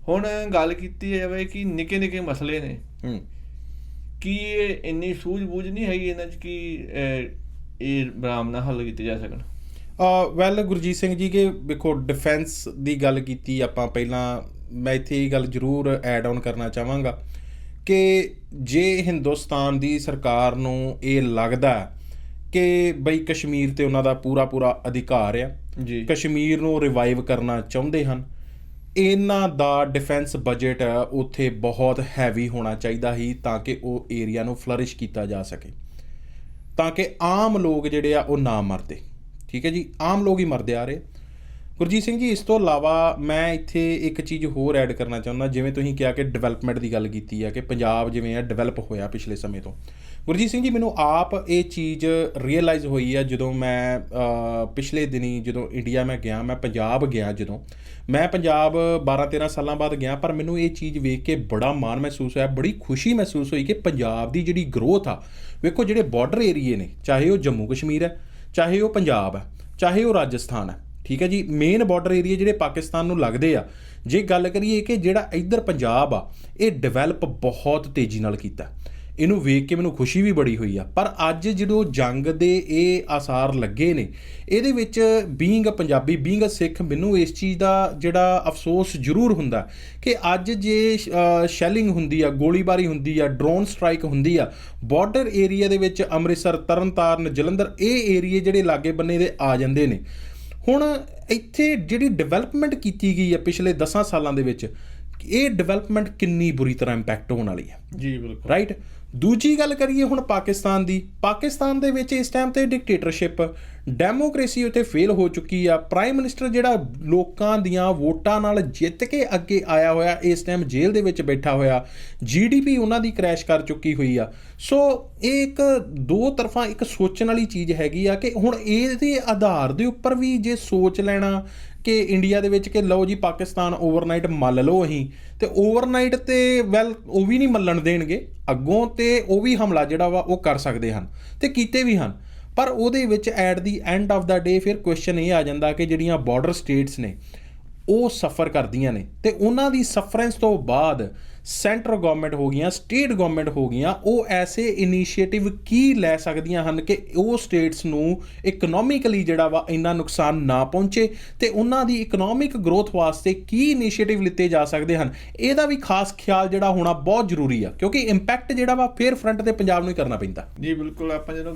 ਹੁਣ ਗੱਲ ਕੀਤੀ ਜਾਵੇ ਕਿ ਨਿੱਕੇ ਨਿੱਕੇ ਮਸਲੇ ਨੇ। ਹੂੰ। ਕੀ ਇਹ ਇੰਨੀ ਸੂਝ-ਬੂਝ ਨਹੀਂ ਹੈਗੀ ਇਹਨਾਂ 'ਚ ਕਿ ਇਹ ਬਰਾਮ ਨਾਲ ਹੱਲ ਕੀਤੇ ਜਾ ਸਕਣ? ਆ ਵੈਲ ਗੁਰਜੀਤ ਸਿੰਘ ਜੀ ਕਿ ਵੇਖੋ ਡਿਫੈਂਸ ਦੀ ਗੱਲ ਕੀਤੀ ਆਪਾਂ ਪਹਿਲਾਂ ਮੈਂ ਇੱਥੇ ਇਹ ਗੱਲ ਜ਼ਰੂਰ ਐਡ ਆਨ ਕਰਨਾ ਚਾਹਾਂਗਾ ਕਿ ਜੇ ਹਿੰਦੁਸਤਾਨ ਦੀ ਸਰਕਾਰ ਨੂੰ ਇਹ ਲੱਗਦਾ ਕਿ ਬਈ ਕਸ਼ਮੀਰ ਤੇ ਉਹਨਾਂ ਦਾ ਪੂਰਾ ਪੂਰਾ ਅਧਿਕਾਰ ਆ। ਜੀ। ਕਸ਼ਮੀਰ ਨੂੰ ਰਿਵਾਈਵ ਕਰਨਾ ਚਾਹੁੰਦੇ ਹਨ। ਇਹਨਾਂ ਦਾ ਡਿਫੈਂਸ ਬਜਟ ਉੱਥੇ ਬਹੁਤ ਹੈਵੀ ਹੋਣਾ ਚਾਹੀਦਾ ਹੀ ਤਾਂ ਕਿ ਉਹ ਏਰੀਆ ਨੂੰ ਫਲਰਿਸ਼ ਕੀਤਾ ਜਾ ਸਕੇ। ਤਾਂ ਕਿ ਆਮ ਲੋਕ ਜਿਹੜੇ ਆ ਉਹ ਨਾ ਮਰਦੇ। ਠੀਕ ਹੈ ਜੀ? ਆਮ ਲੋਕ ਹੀ ਮਰਦੇ ਆ ਰਹੇ। ਗੁਰਜੀਤ ਸਿੰਘ ਜੀ, ਇਸ ਤੋਂ ਇਲਾਵਾ ਮੈਂ ਇੱਥੇ ਇੱਕ ਚੀਜ਼ ਹੋਰ ਐਡ ਕਰਨਾ ਚਾਹੁੰਦਾ, ਜਿਵੇਂ ਤੁਸੀਂ ਕਿਹਾ ਕਿ ਡਿਵੈਲਪਮੈਂਟ ਦੀ ਗੱਲ ਕੀਤੀ ਹੈ ਕਿ ਪੰਜਾਬ ਜਿਵੇਂ ਆ ਡਿਵੈਲਪ ਹੋਇਆ ਪਿਛਲੇ ਸਮੇਂ ਤੋਂ। ਗੁਰਜੀਤ ਸਿੰਘ ਜੀ, ਮੈਨੂੰ ਆਪ ਇਹ ਚੀਜ਼ ਰੀਅਲਾਈਜ਼ ਹੋਈ ਹੈ ਜਦੋਂ ਮੈਂ ਪਿਛਲੇ ਦਿਨੀ ਜਦੋਂ ਇੰਡੀਆ ਮੈਂ ਗਿਆ, ਮੈਂ ਪੰਜਾਬ ਗਿਆ ਜਦੋਂ। ਮੈਂ ਪੰਜਾਬ 12 13 ਸਾਲਾਂ ਬਾਅਦ ਗਿਆ, ਪਰ ਮੈਨੂੰ ਇਹ ਚੀਜ਼ ਵੇਖ ਕੇ ਬੜਾ ਮਾਣ ਮਹਿਸੂਸ ਹੋਇਆ, ਬੜੀ ਖੁਸ਼ੀ ਮਹਿਸੂਸ ਹੋਈ ਕਿ ਪੰਜਾਬ ਦੀ ਜਿਹੜੀ ਗਰੋਥ ਆ, ਵੇਖੋ ਜਿਹੜੇ ਬਾਰਡਰ ਏਰੀਏ ਨੇ, ਚਾਹੇ ਉਹ ਜੰਮੂ ਕਸ਼ਮੀਰ ਹੈ, ਚਾਹੇ ਉਹ ਪੰਜਾਬ ਹੈ, ਚਾਹੇ ਉਹ ਰਾਜਸਥਾਨ ਹੈ ਠੀਕ ਹੈ ਜੀ? ਮੇਨ ਬਾਰਡਰ ਏਰੀਆ ਜਿਹੜੇ ਪਾਕਿਸਤਾਨ ਨੂੰ ਲੱਗਦੇ ਆ, ਜੇ ਗੱਲ ਕਰੀਏ ਕਿ ਜਿਹੜਾ ਇੱਧਰ ਪੰਜਾਬ ਆ, ਇਹ ਡਿਵੈਲਪ ਬਹੁਤ ਤੇਜ਼ੀ ਨਾਲ ਕੀਤਾ। ਇਹਨੂੰ ਵੇਖ ਕੇ ਮੈਨੂੰ ਖੁਸ਼ੀ ਵੀ ਬੜੀ ਹੋਈ ਆ। ਪਰ ਅੱਜ ਜਦੋਂ ਜੰਗ ਦੇ ਇਹ ਆਸਾਰ ਲੱਗੇ ਨੇ, ਇਹਦੇ ਵਿੱਚ being a Punjabi being a Sikh ਮੈਨੂੰ ਇਸ ਚੀਜ਼ ਦਾ ਜਿਹੜਾ ਅਫਸੋਸ ਜ਼ਰੂਰ ਹੁੰਦਾ ਕਿ ਅੱਜ ਜੇ ਸ਼ੈਲਿੰਗ ਹੁੰਦੀ ਆ, ਗੋਲੀਬਾਰੀ ਹੁੰਦੀ ਆ ਡਰੋਨ ਸਟ੍ਰਾਈਕ ਹੁੰਦੀ ਆ ਬਾਰਡਰ ਏਰੀਆ ਦੇ ਵਿੱਚ ਅੰਮ੍ਰਿਤਸਰ, ਤਰਨਤਾਰਨ, ਜਲੰਧਰ, ਇਹ ਏਰੀਏ ਜਿਹੜੇ ਲਾਗੇ ਬੰਨੇ ਦੇ ਆ ਜਾਂਦੇ ਨੇ। ਹੁਣ ਇੱਥੇ ਜਿਹੜੀ ਡਿਵੈਲਪਮੈਂਟ ਕੀਤੀ ਗਈ ਹੈ ਪਿਛਲੇ 10 ਸਾਲਾਂ ਦੇ ਵਿੱਚ ਇਹ ਡਿਵੈਲਪਮੈਂਟ ਕਿੰਨੀ ਬੁਰੀ ਤਰ੍ਹਾਂ ਇੰਪੈਕਟ ਹੋਣ ਵਾਲੀ ਹੈ। ਜੀ ਬਿਲਕੁਲ। ਰਾਈਟ ਦੂਜੀ ਗੱਲ ਕਰੀਏ ਹੁਣ ਪਾਕਿਸਤਾਨ ਦੀ। ਪਾਕਿਸਤਾਨ ਦੇ ਵਿੱਚ ਇਸ ਟਾਈਮ ਤੇ ਡਿਕਟੇਟਰਸ਼ਿਪ ਡੈਮੋਕ੍ਰੇਸੀ ਉੱਥੇ ਫੇਲ ਹੋ ਚੁੱਕੀ ਆ। ਪ੍ਰਾਈਮ ਮਿਨਿਸਟਰ ਜਿਹੜਾ ਲੋਕਾਂ ਦੀਆਂ ਵੋਟਾਂ ਨਾਲ ਜਿੱਤ ਕੇ ਅੱਗੇ ਆਇਆ ਹੋਇਆ, ਇਸ ਟਾਈਮ ਜੇਲ੍ਹ ਦੇ ਵਿੱਚ ਬੈਠਾ ਹੋਇਆ ਜੀਡੀਪੀ ਉਹਨਾਂ ਦੀ ਕ੍ਰੈਸ਼ ਕਰ ਚੁੱਕੀ ਹੋਈ ਆ। ਸੋ ਇਹ ਇੱਕ ਦੋ ਤਰਫਾ ਇੱਕ ਸੋਚਣ ਵਾਲੀ ਚੀਜ਼ ਹੈਗੀ ਆ ਕਿ ਹੁਣ ਇਹਦੇ ਆਧਾਰ ਦੇ ਉੱਪਰ ਵੀ ਜੇ ਸੋਚ ਲੈਣਾ ਕਿ ਇੰਡੀਆ ਦੇ ਵਿੱਚ ਕਿ ਲਓ ਜੀ ਪਾਕਿਸਤਾਨ ਓਵਰਨਾਈਟ ਮੰਨ ਲਓ ਅਸੀਂ, ਤੇ ਓਵਰਨਾਈਟ ਤੇ ਵੈਲ ਉਹ ਵੀ ਨਹੀਂ ਮੱਲਣ ਦੇਣਗੇ। ਅੱਗੋਂ ਤੇ ਉਹ ਵੀ ਹਮਲਾ ਜਿਹੜਾ ਵਾ ਉਹ ਕਰ ਸਕਦੇ ਹਨ। ਤੇ ਕੀਤੇ ਵੀ ਹਨ। ਪਰ ਉਹਦੇ ਵਿੱਚ at the end of the day ਫਿਰ ਕੁਐਸਚਨ ਇਹ ਆ ਜਾਂਦਾ ਕਿ ਜਿਹੜੀਆਂ ਬਾਰਡਰ ਸਟੇਟਸ ਨੇ, ਉਹ ਸਫਰ ਕਰਦੀਆਂ ਨੇ ਤੇ ਉਹਨਾਂ ਦੀ ਸਫਰੈਂਸ ਤੋਂ ਬਾਅਦ ਸੈਂਟਰ ਗਵਰਨਮੈਂਟ ਹੋ ਗਈਆਂ ਸਟੇਟ ਗਵਰਨਮੈਂਟ ਹੋ ਗਈਆਂ ਉਹ ਐਸੇ ਇਨੀਸ਼ੀਏਟਿਵ ਕੀ ਲੈ ਸਕਦੀਆਂ ਹਨ ਕਿ ਉਹ ਸਟੇਟਸ ਨੂੰ ਇਕਨੋਮਿਕਲੀ ਜਿਹੜਾ ਵਾ ਇੰਨਾ ਨੁਕਸਾਨ ਨਾ ਪਹੁੰਚੇ ਤੇ ਉਹਨਾਂ ਦੀ ਇਕਨੋਮਿਕ ਗਰੋਥ ਵਾਸਤੇ ਕੀ ਇਨੀਸ਼ੀਏਟਿਵ ਲਿੱਤੇ ਜਾ ਸਕਦੇ ਹਨ? ਇਹਦਾ ਵੀ ਖਾਸ ਖਿਆਲ ਜਿਹੜਾ ਹੋਣਾ ਬਹੁਤ ਜ਼ਰੂਰੀ ਆ ਕਿਉਂਕਿ ਇੰਪੈਕਟ ਜਿਹੜਾ ਵਾ ਫੇਰ ਫਰੰਟ ਤੇ ਪੰਜਾਬ ਨੂੰ ਹੀ ਕਰਨਾ ਪੈਂਦਾ। ਜੀ ਬਿਲਕੁਲ ਆਪਾਂ ਜਦੋਂ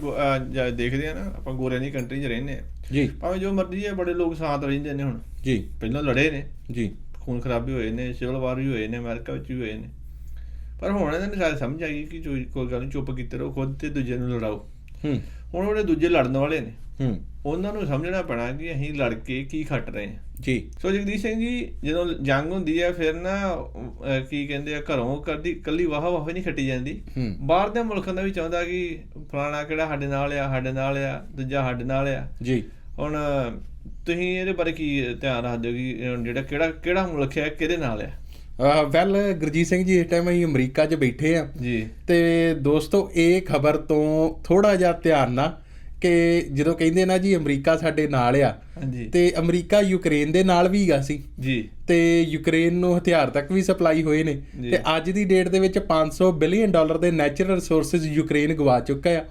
ਦੇਖਦੇ ਆ ਨਾ ਆਪਾਂ ਗੋਰਿਆਂ ਦੀ ਕੰਟਰੀ 'ਚ ਰਹਿੰਦੇ ਆ। ਜੀ। ਭਾਵੇਂ ਜੋ ਮਰਜ਼ੀ ਹੈ ਬੜੇ ਲੋਕ ਸਾਥ ਰਹਿੰਦੇ ਨੇ ਹੁਣ। ਜੀ। ਪਹਿਲਾਂ ਲੜੇ ਨੇ। ਜੀ। ਖੂਨ ਖਰਾਬੇ ਹੋਏ ਨੇ ਸਿਵਲ ਵਾਰ ਵੀ ਹੋਏ ਨੇ ਅਮਰੀਕਾ ਵਿੱਚ ਵੀ ਹੋਏ ਨੇ। ਪਰ ਹੁਣ ਇਹਨਾਂ ਨੂੰ ਸ਼ਾਇਦ ਸਮਝ ਆ ਗਈ ਕਿ ਜੋ ਕੋਈ ਗੱਲ ਚੁੱਪ ਕੀਤੇ ਰਹੋ ਖੁਦ ਤੇ ਦੂਜੇ ਨੂੰ ਲੜਾਓ। ਹੂੰ। ਹੁਣ ਉਹਦੇ ਦੂਜੇ ਲੜਨ ਵਾਲੇ ਨੇ। ਹੂੰ। ਉਹਨਾਂ ਨੂੰ ਸਮਝਣਾ ਪੈਣਾ ਕਿ ਅਸੀਂ ਲੜ ਕੇ ਕੀ ਖੱਟ ਰਹੇ ਹਾਂ। ਜੀ। ਸੋ ਜਗਦੀਸ਼ ਸਿੰਘ ਜੀ ਜਦੋਂ ਜੰਗ ਹੁੰਦੀ ਹੈ ਫਿਰ ਨਾ ਕੀ ਕਹਿੰਦੇ ਆ ਘਰੋਂ ਕਰਦੀ ਕੱਲੀ ਵਾਹ ਵਾਹ ਨਹੀਂ ਖੱਟੀ ਜਾਂਦੀ। ਬਾਹਰ ਦੇ ਮੁਲਕਾਂ ਦਾ ਵੀ ਚਾਹੁੰਦਾ ਕਿ ਫਲਾਣਾ ਕਿਹੜਾ ਸਾਡੇ ਨਾਲ ਆ ਸਾਡੇ ਨਾਲ ਆ ਦੂਜਾ ਸਾਡੇ ਨਾਲ ਆ। ਜੀ। ਹੁਣ ਤੁਸੀਂ ਇਹਦੇ ਬਾਰੇ ਕੀ ਧਿਆਨ ਰੱਖਦੇ ਹੋ ਕਿ ਜਿਹੜਾ ਕਿਹੜਾ ਕਿਹੜਾ ਮੁਲਕ ਹੈ ਕਿਹਦੇ ਨਾਲ ਆ ਵੈਲ ਗੁਰਜੀਤ ਸਿੰਘ ਜੀ ਇਸ ਟਾਈਮ ਅਸੀਂ ਅਮਰੀਕਾ 'ਚ ਬੈਠੇ ਆ ਜੀ। ਤੇ ਦੋਸਤੋ ਇਹ ਖਬਰ ਤੋਂ ਥੋੜਾ ਜਿਹਾ ਧਿਆਨ ਨਾ ਕਿ ਜਦੋਂ ਕਹਿੰਦੇ ਨਾ ਜੀ ਅਮਰੀਕਾ ਸਾਡੇ ਨਾਲ ਆ ਤੇ ਅਮਰੀਕਾ ਯੂਕਰੇਨ ਦੇ ਨਾਲ ਵੀ ਹੈਗਾ ਸੀ। ਜੀ। ਤੇ ਯੂਕਰੇਨ ਨੂੰ ਹਥਿਆਰ ਤੱਕ ਵੀ ਸਪਲਾਈ ਹੋਏ ਨੇ। ਤੇ ਅੱਜ ਦੀ ਡੇਟ ਦੇ ਵਿੱਚ 500 ਬਿਲੀਅਨ ਡਾਲਰ ਦੇ ਨੈਚੁਰਲ ਰਿਸੋਰਸਸ ਯੂਕਰੇਨ ਗਵਾ ਚੁੱਕਾ ਆ।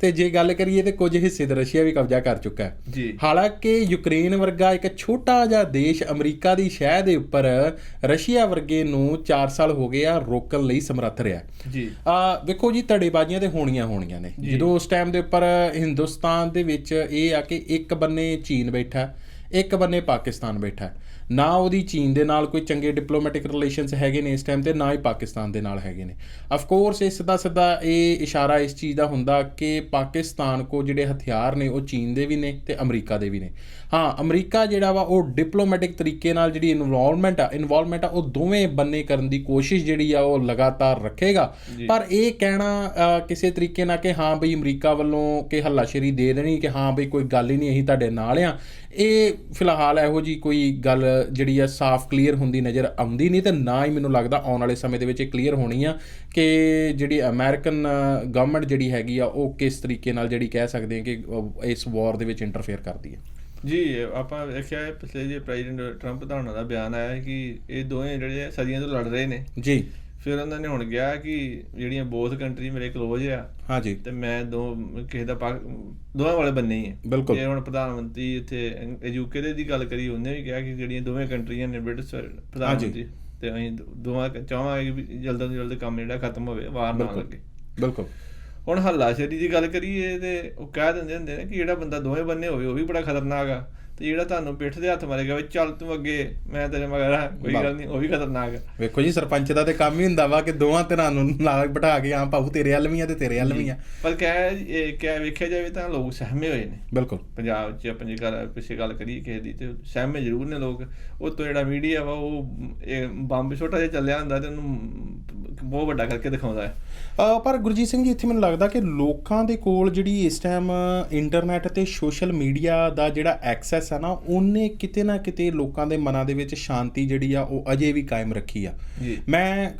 ਤੇ ਜੇ ਗੱਲ ਕਰੀਏ ਤੇ ਕੁਝ ਹਿੱਸੇ ਤੇ ਰਸ਼ੀਆ ਵੀ ਕਬਜ਼ਾ ਕਰ ਚੁੱਕਾ ਹੈ। ਹਾਲਾਂਕਿ ਯੂਕਰੇਨ ਵਰਗਾ ਇੱਕ ਛੋਟਾ ਜਿਹਾ ਦੇਸ਼ ਅਮਰੀਕਾ ਦੀ ਸ਼ਹਿ ਦੇ ਉੱਪਰ ਰਸ਼ੀਆ ਵਰਗੇ ਨੂੰ 4 ਸਾਲ ਹੋ ਗਏ ਆ ਰੋਕਣ ਲਈ ਸਮਰੱਥ ਰਿਹਾ ਜੀ। ਆ ਵੇਖੋ ਜੀ ਧੜੇਬਾਜ਼ੀਆਂ ਤੇ ਹੋਣੀਆਂ ਹੋਣੀਆਂ ਨੇ। ਜਦੋਂ ਉਸ ਟਾਈਮ ਦੇ ਉੱਪਰ ਹਿੰਦੁਸਤਾਨ ਦੇ ਵਿੱਚ ਇਹ ਆ ਕਿ ਇੱਕ ਬੰਨੇ ਚੀਨ ਬੈਠਾ ਇੱਕ ਬੰਨੇ ਪਾਕਿਸਤਾਨ ਬੈਠਾ। ਨਾ ਉਹਦੀ ਚੀਨ ਦੇ ਨਾਲ ਕੋਈ ਚੰਗੇ ਡਿਪਲੋਮੈਟਿਕ ਰਿਲੇਸ਼ਨਸ ਹੈਗੇ ਨੇ ਇਸ ਟਾਈਮ ਤੇ, ਨਾ ਹੀ ਪਾਕਿਸਤਾਨ ਦੇ ਨਾਲ ਹੈਗੇ ਨੇ। ਆਫ ਕੋਰਸ ਇਸ ਦਾ ਸਿੱਧਾ ਇਹ ਇਸ਼ਾਰਾ ਇਸ ਚੀਜ਼ ਦਾ ਹੁੰਦਾ ਕਿ ਪਾਕਿਸਤਾਨ ਕੋ ਜਿਹੜੇ ਹਥਿਆਰ ਨੇ, ਉਹ ਚੀਨ ਦੇ ਵੀ ਨੇ ਤੇ ਅਮਰੀਕਾ ਦੇ ਵੀ ਨੇ। ਹਾਂ ਅਮਰੀਕਾ ਜਿਹੜਾ ਵਾ ਉਹ ਡਿਪਲੋਮੈਟਿਕ ਤਰੀਕੇ ਨਾਲ ਜਿਹੜੀ ਇਨਵੋਲਵਮੈਂਟ ਆ ਇਨਵੋਲਵਮੈਂਟ ਆ ਉਹ ਦੋਵੇਂ ਬੰਨੇ ਕਰਨ ਦੀ ਕੋਸ਼ਿਸ਼ ਜਿਹੜੀ ਆ ਉਹ ਲਗਾਤਾਰ ਰੱਖੇਗਾ। ਪਰ ਇਹ ਕਹਿਣਾ ਕਿਸੇ ਤਰੀਕੇ ਨਾਲ ਕਿ ਹਾਂ ਬਈ ਅਮਰੀਕਾ ਵੱਲੋਂ ਕਿ ਹੱਲਾਸ਼ੇਰੀ ਦੇ ਦੇਣੀ ਕਿ ਹਾਂ ਬਈ ਕੋਈ ਗੱਲ ਹੀ ਨਹੀਂ ਅਸੀਂ ਤੁਹਾਡੇ ਨਾਲ ਆ। ਇਹ ਫਿਲਹਾਲ ਇਹੋ ਜੀ ਕੋਈ ਗੱਲ ਜਿਹੜੀ ਆ ਸਾਫ਼ ਕਲੀਅਰ ਹੁੰਦੀ ਨਜ਼ਰ ਆਉਂਦੀ ਨਹੀਂ ਤੇ ਨਾ ਹੀ ਮੈਨੂੰ ਲੱਗਦਾ ਆਉਣ ਵਾਲੇ ਸਮੇਂ ਦੇ ਵਿੱਚ ਇਹ ਕਲੀਅਰ ਹੋਣੀ ਆ ਕਿ ਜਿਹੜੀ ਅਮਰੀਕਨ ਗਵਰਨਮੈਂਟ ਜਿਹੜੀ ਹੈਗੀ ਆ ਉਹ ਕਿਸ ਤਰੀਕੇ ਨਾਲ ਜਿਹੜੀ ਕਹਿ ਸਕਦੇ ਆ ਕਿ ਇਸ ਵਾਰ ਦੇ ਵਿੱਚ ਇੰਟਰਫੇਅਰ ਕਰਦੀ ਹੈ ਜੀ ਆਪਾਂ ਦੇਖਿਆ ਹੈ ਪਿਛਲੇ ਜੇ ਪ੍ਰੈਜ਼ੀਡੈਂਟ ਟਰੰਪ ਦਾ ਉਹਨਾਂ ਦਾ ਬਿਆਨ ਆਇਆ ਹੈ ਕਿ ਇਹ ਦੋਵੇਂ ਜਿਹੜੇ ਸਦੀਆਂ ਤੋਂ ਲੜ ਰਹੇ ਨੇ ਜੀ ਫਿਰ ਉਹਨਾਂ ਨੇ ਹੁਣ ਕਿਹਾ ਕਿ ਜਿਹੜੀਆਂ ਬੋਥ ਕੰਟਰੀ ਮੇਰੇ ਕਲੋਜ਼ ਆ ਹਾਂਜੀ ਤੇ ਮੈਂ ਦੋ ਕਿਸੇ ਦਾ ਦੋਵਾਂ ਵਾਲੇ ਬੰਨੇ ਹੀ ਆ ਬਿਲਕੁਲ। ਜੇ ਹੁਣ ਪ੍ਰਧਾਨ ਮੰਤਰੀ ਇੱਥੇ ਯੂਕੇ ਦੇ ਦੀ ਗੱਲ ਕਰੀ ਉਹਨੇ ਵੀ ਕਿਹਾ ਕਿ ਜਿਹੜੀਆਂ ਦੋਵੇਂ ਕੰਟਰੀਆਂ ਨੇ ਬ੍ਰਿਟਿਸ਼ ਪ੍ਰਧਾਨ। ਮੰਤਰੀ ਤੇ ਅਸੀਂ ਦੋਵਾਂ ਚਾਹਾਂਗੇ ਵੀ ਜਲਦ ਤੋਂ ਜਲਦ ਕੰਮ ਜਿਹੜਾ ਖਤਮ ਹੋਵੇ ਵਾਰ ਨਾ। ਲੱਗੇ ਬਿਲਕੁਲ ਹੁਣ ਹੱਲਾਸ਼ੇਰੀ ਦੀ ਗੱਲ ਕਰੀਏ ਤੇ ਉਹ ਕਹਿ ਦਿੰਦੇ ਹੁੰਦੇ ਨੇ ਕਿ ਜਿਹੜਾ ਬੰਦਾ ਦੋਵੇਂ ਬੰਨੇ ਹੋਵੇ, ਉਹ ਵੀ ਬੜਾ ਖਤਰਨਾਕ ਆ। ਤੇ ਜਿਹੜਾ ਤੁਹਾਨੂੰ ਪਿੱਠ ਦੇ ਹੱਥ ਮਾਰੇਗਾ ਵੀ ਚੱਲ ਤੂੰ ਅੱਗੇ ਮੈਂ ਤੇਰੇ ਮਗਰ ਆ ਕੋਈ ਗੱਲ ਨਹੀਂ ਉਹ ਵੀ ਖਤਰਨਾਕ ਆ। ਵੇਖੋ ਜੀ ਸਰਪੰਚ ਦਾ ਤੇ ਕੰਮ ਹੀ ਹੁੰਦਾ ਵਾ ਕਿ ਦੋਵਾਂ ਧਿਰਾਂ ਨੂੰ ਨਾਲ ਬਿਠਾ ਕੇ ਹਾਂ ਭਾਊ ਤੇਰੇ ਵੱਲ ਵੀ ਆ ਤੇ ਤੇਰੇ ਵੱਲ ਵੀ ਆ। ਪਰ ਕਹਿ ਇਹ ਕਹਿ ਵੇਖਿਆ ਜਾਵੇ ਤਾਂ ਲੋਕ ਸਹਿਮੇ ਹੋਏ ਨੇ। ਬਿਲਕੁਲ। ਪੰਜਾਬ 'ਚ ਆਪਾਂ ਜੇ ਗੱਲ ਪਿੱਛੇ ਗੱਲ ਕਰੀਏ ਕਿਸੇ ਦੀ ਤੇ ਸਹਿਮੇ ਜ਼ਰੂਰ ਨੇ ਲੋਕ। ਉਹ ਤੋਂ ਜਿਹੜਾ ਮੀਡੀਆ ਵਾ ਉਹ ਇਹ ਬੰਬ ਛੋਟਾ ਜਿਹਾ ਚੱਲਿਆ ਹੁੰਦਾ ਤੇ ਉਹਨੂੰ ਬਹੁਤ ਵੱਡਾ ਕਰਕੇ ਦਿਖਾਉਂਦਾ ਹੈ। ਪਰ ਗੁਰਜੀਤ ਸਿੰਘ ਜੀ ਇੱਥੇ ਮੈਨੂੰ ਲੱਗਦਾ ਕਿ ਲੋਕਾਂ ਦੇ ਕੋਲ ਜਿਹੜੀ ਇਸ ਟਾਈਮ ਇੰਟਰਨੈਟ ਤੇ ਸੋਸ਼ਲ ਮੀਡੀਆ ਦਾ ਜਿਹੜਾ ਐਕਸੈਸ ਹੈ ਨਾ ਉਹਨੇ ਕਿਤੇ ਨਾ ਕਿਤੇ ਲੋਕਾਂ ਦੇ ਮਨਾਂ ਦੇ ਵਿੱਚ ਸ਼ਾਂਤੀ ਜਿਹੜੀ ਆ ਉਹ ਅਜੇ ਵੀ ਕਾਇਮ ਰੱਖੀ ਆ। ਮੈਂ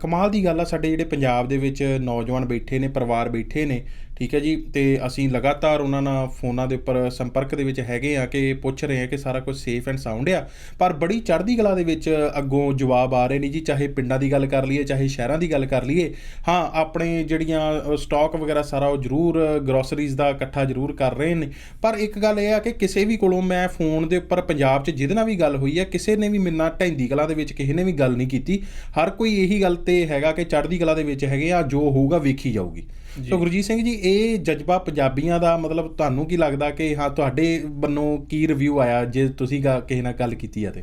ਕਮਾਲ ਦੀ ਗੱਲ ਆ ਸਾਡੇ ਜਿਹੜੇ ਪੰਜਾਬ ਦੇ ਵਿੱਚ ਨੌਜਵਾਨ ਬੈਠੇ ਨੇ ਪਰਿਵਾਰ ਬੈਠੇ ਨੇ ਠੀਕ ਹੈ ਜੀ, ਤੇ ਅਸੀਂ ਲਗਾਤਾਰ ਉਹਨਾਂ ਨਾਲ ਫੋਨਾਂ ਦੇ ਉੱਪਰ ਸੰਪਰਕ ਦੇ ਵਿੱਚ ਹੈਗੇ ਆ ਕਿ ਪੁੱਛ ਰਹੇ ਆ ਕਿ ਸਾਰਾ ਕੁਝ ਸੇਫ ਐਂਡ ਸਾਊਂਡ ਆ। ਪਰ ਬੜੀ ਚੜ੍ਹਦੀ ਕਲਾ ਦੇ ਵਿੱਚ ਅੱਗੋਂ ਜਵਾਬ ਆ ਰਹੇ ਨੇ ਜੀ, ਚਾਹੇ ਪਿੰਡਾਂ ਦੀ ਗੱਲ ਕਰ ਲਈਏ, ਚਾਹੇ ਸ਼ਹਿਰਾਂ ਦੀ ਗੱਲ ਕਰ ਲਈਏ। ਹਾਂ, ਆਪਣੇ ਜਿਹੜੀਆਂ ਸਟਾਕ ਵਗੈਰਾ ਸਾਰਾ ਉਹ ਜ਼ਰੂਰ ਗਰੋਸਰੀਜ਼ ਦਾ ਇਕੱਠਾ ਜ਼ਰੂਰ ਕਰ ਰਹੇ ਨੇ। ਪਰ ਇੱਕ ਗੱਲ ਇਹ ਆ ਕਿ ਕਿਸੇ ਵੀ ਕੋਲੋਂ ਮੈਂ ਫੋਨ ਦੇ ਉੱਪਰ ਪੰਜਾਬ 'ਚ ਜਿਹਦੇ ਨਾਲ ਵੀ ਗੱਲ ਹੋਈ ਆ, ਕਿਸੇ ਨੇ ਵੀ ਮੇਰੇ ਢੈਂਦੀ ਕਲਾ ਦੇ ਵਿੱਚ ਕਿਸੇ ਨੇ ਵੀ ਗੱਲ ਨਹੀਂ ਕੀਤੀ। ਹਰ ਕੋਈ ਇਹੀ ਗੱਲ ਤੇ ਹੈਗਾ ਕਿ ਚੜ੍ਹਦੀ ਕਲਾ ਦੇ ਵਿੱਚ ਹੈਗੇ ਆ, ਜੋ ਹੋਊਗਾ ਵੇਖੀ ਜਾਊਗੀ। ਸੋ ਗੁਰਜੀਤ ਸਿੰਘ ਜੀ ਇਹ ਜਜ਼ਬਾ ਪੰਜਾਬੀਆਂ ਦਾ ਮਤਲਬ ਤੁਹਾਨੂੰ ਕੀ ਲੱਗਦਾ ਕਿ ਹਾਂ ਤੁਹਾਡੇ ਵੱਲੋਂ ਕੀ ਰਿਵਿਊ ਆਇਆ ਜੇ ਤੁਸੀਂ ਕਿਸੇ ਨਾਲ ਗੱਲ ਕੀਤੀ ਆ ਤੇ?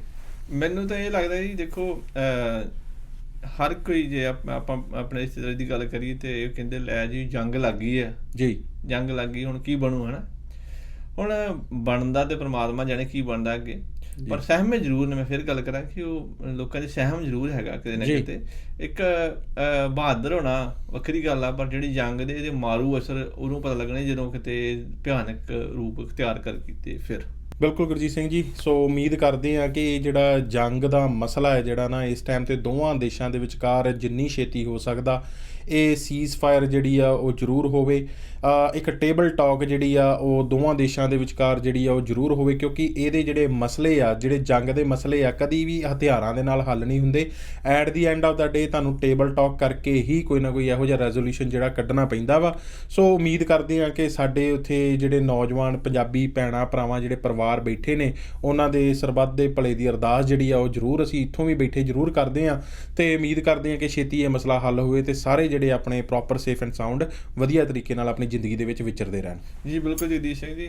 ਮੈਨੂੰ ਤਾਂ ਇਹ ਲੱਗਦਾ ਜੀ ਦੇਖੋ ਹਰ ਕੋਈ ਜੇ ਆਪ- ਆਪਾਂ ਆਪਣੇ ਰਿਸ਼ਤੇਦਾਰੀ ਦੀ ਗੱਲ ਕਰੀਏ ਤੇ ਇਹ ਕਹਿੰਦੇ ਲੈ ਜੀ ਜੰਗ ਲੱਗ ਗਈ ਹੈ ਜੀ। ਜੰਗ ਲੱਗ ਗਈ ਹੁਣ ਕੀ ਬਣੂ ਹਨਾ? ਹੁਣ ਬਣਦਾ ਤੇ ਪ੍ਰਮਾਤਮਾ ਜਾਣੇ ਕੀ ਬਣਦਾ ਅੱਗੇ। ਪਰ ਸਹਿਮ ਜ਼ਰੂਰ ਨੇ ਮੈਂ ਫਿਰ ਗੱਲ ਕਰਾਂ ਕਿ ਉਹ ਲੋਕਾਂ 'ਚ ਸਹਿਮ ਜ਼ਰੂਰ ਹੈਗਾ ਕਿਤੇ ਨਾ। ਕਿਤੇ। ਇੱਕ ਬਹਾਦਰ ਹੋਣਾ ਵੱਖਰੀ ਗੱਲ ਆ ਪਰ ਜਿਹੜੀ ਜੰਗ ਦੇ ਇਹਦੇ ਮਾਰੂ ਅਸਰ ਉਹਨੂੰ ਪਤਾ ਲੱਗਣਾ ਜਦੋਂ ਕਿਤੇ ਭਿਆਨਕ ਰੂਪ ਇਖਤਿਆਰ ਕਰ ਕੀਤੇ ਫਿਰ। ਬਿਲਕੁਲ ਗੁਰਜੀਤ ਸਿੰਘ ਜੀ ਸੋ ਉਮੀਦ ਕਰਦੇ ਆ ਕਿ ਜਿਹੜਾ ਜੰਗ ਦਾ ਮਸਲਾ ਹੈ ਜਿਹੜਾ ਨਾ ਇਸ ਟਾਈਮ ਤੇ ਦੋਵਾਂ ਦੇਸ਼ਾਂ ਦੇ ਵਿਚਕਾਰ ਜਿੰਨੀ ਛੇਤੀ ਹੋ ਸਕਦਾ ਇਹ ਸੀਜ਼ਫਾਇਰ ਜਿਹੜੀ ਆ, ਉਹ ਜ਼ਰੂਰ ਹੋਵੇ। ਇੱਕ ਟੇਬਲ ਟਾਕ ਜਿਹੜੀ ਆ, ਉਹ ਦੋਵਾਂ ਦੇਸ਼ਾਂ ਦੇ ਵਿਚਕਾਰ ਜਿਹੜੀ ਆ, ਉਹ ਜ਼ਰੂਰ ਹੋਵੇ, ਕਿਉਂਕਿ ਇਹਦੇ ਜਿਹੜੇ ਮਸਲੇ ਆ, ਜਿਹੜੇ ਜੰਗ ਦੇ ਮਸਲੇ ਆ, ਕਦੀ ਵੀ ਹਥਿਆਰਾਂ ਦੇ ਨਾਲ ਹੱਲ ਨਹੀਂ ਹੁੰਦੇ। At the end of the day ਤੁਹਾਨੂੰ ਟੇਬਲ ਟਾਕ ਕਰਕੇ ਹੀ ਕੋਈ ਨਾ ਕੋਈ ਇਹੋ ਜਿਹਾ ਰੈਜ਼ੋਲੂਸ਼ਨ ਜਿਹੜਾ ਕੱਢਣਾ ਪੈਂਦਾ ਵਾ। ਸੋ ਉਮੀਦ ਕਰਦੇ ਆ ਕਿ ਸਾਡੇ ਉੱਥੇ ਜਿਹੜੇ ਨੌਜਵਾਨ ਪੰਜਾਬੀ ਭੈਣਾਂ, ਭਰਾਵਾਂ, ਜਿਹੜੇ ਪਰਿਵਾਰ ਬੈਠੇ ਨੇ, ਉਹਨਾਂ ਦੇ ਸਰਬੱਤ ਦੇ ਭਲੇ ਦੀ ਅਰਦਾਸ ਜਿਹੜੀ ਆ, ਉਹ ਜ਼ਰੂਰ ਅਸੀਂ ਇੱਥੋਂ ਵੀ ਬੈਠੇ ਜ਼ਰੂਰ ਕਰਦੇ ਆ ਤੇ ਉਮੀਦ ਕਰਦੇ ਆ ਕਿ ਛੇਤੀ ਇਹ ਮਸਲਾ ਹੱਲ ਹੋਵੇ ਤੇ ਸਾਰੇ ਜਿਹੜੇ ਆਪਣੇ ਪ੍ਰੋਪਰ ਸੇਫ ਐਂਡ ਸਾਊਂਡ ਵਧੀਆ ਤਰੀਕੇ ਨਾਲ ਆਪਣੀ ਜ਼ਿੰਦਗੀ ਦੇ ਵਿੱਚ ਵਿਚਰਦੇ ਰਹਿਣ। ਜੀ ਬਿਲਕੁਲ ਜਗਦੀਸ਼ ਸਿੰਘ ਜੀ।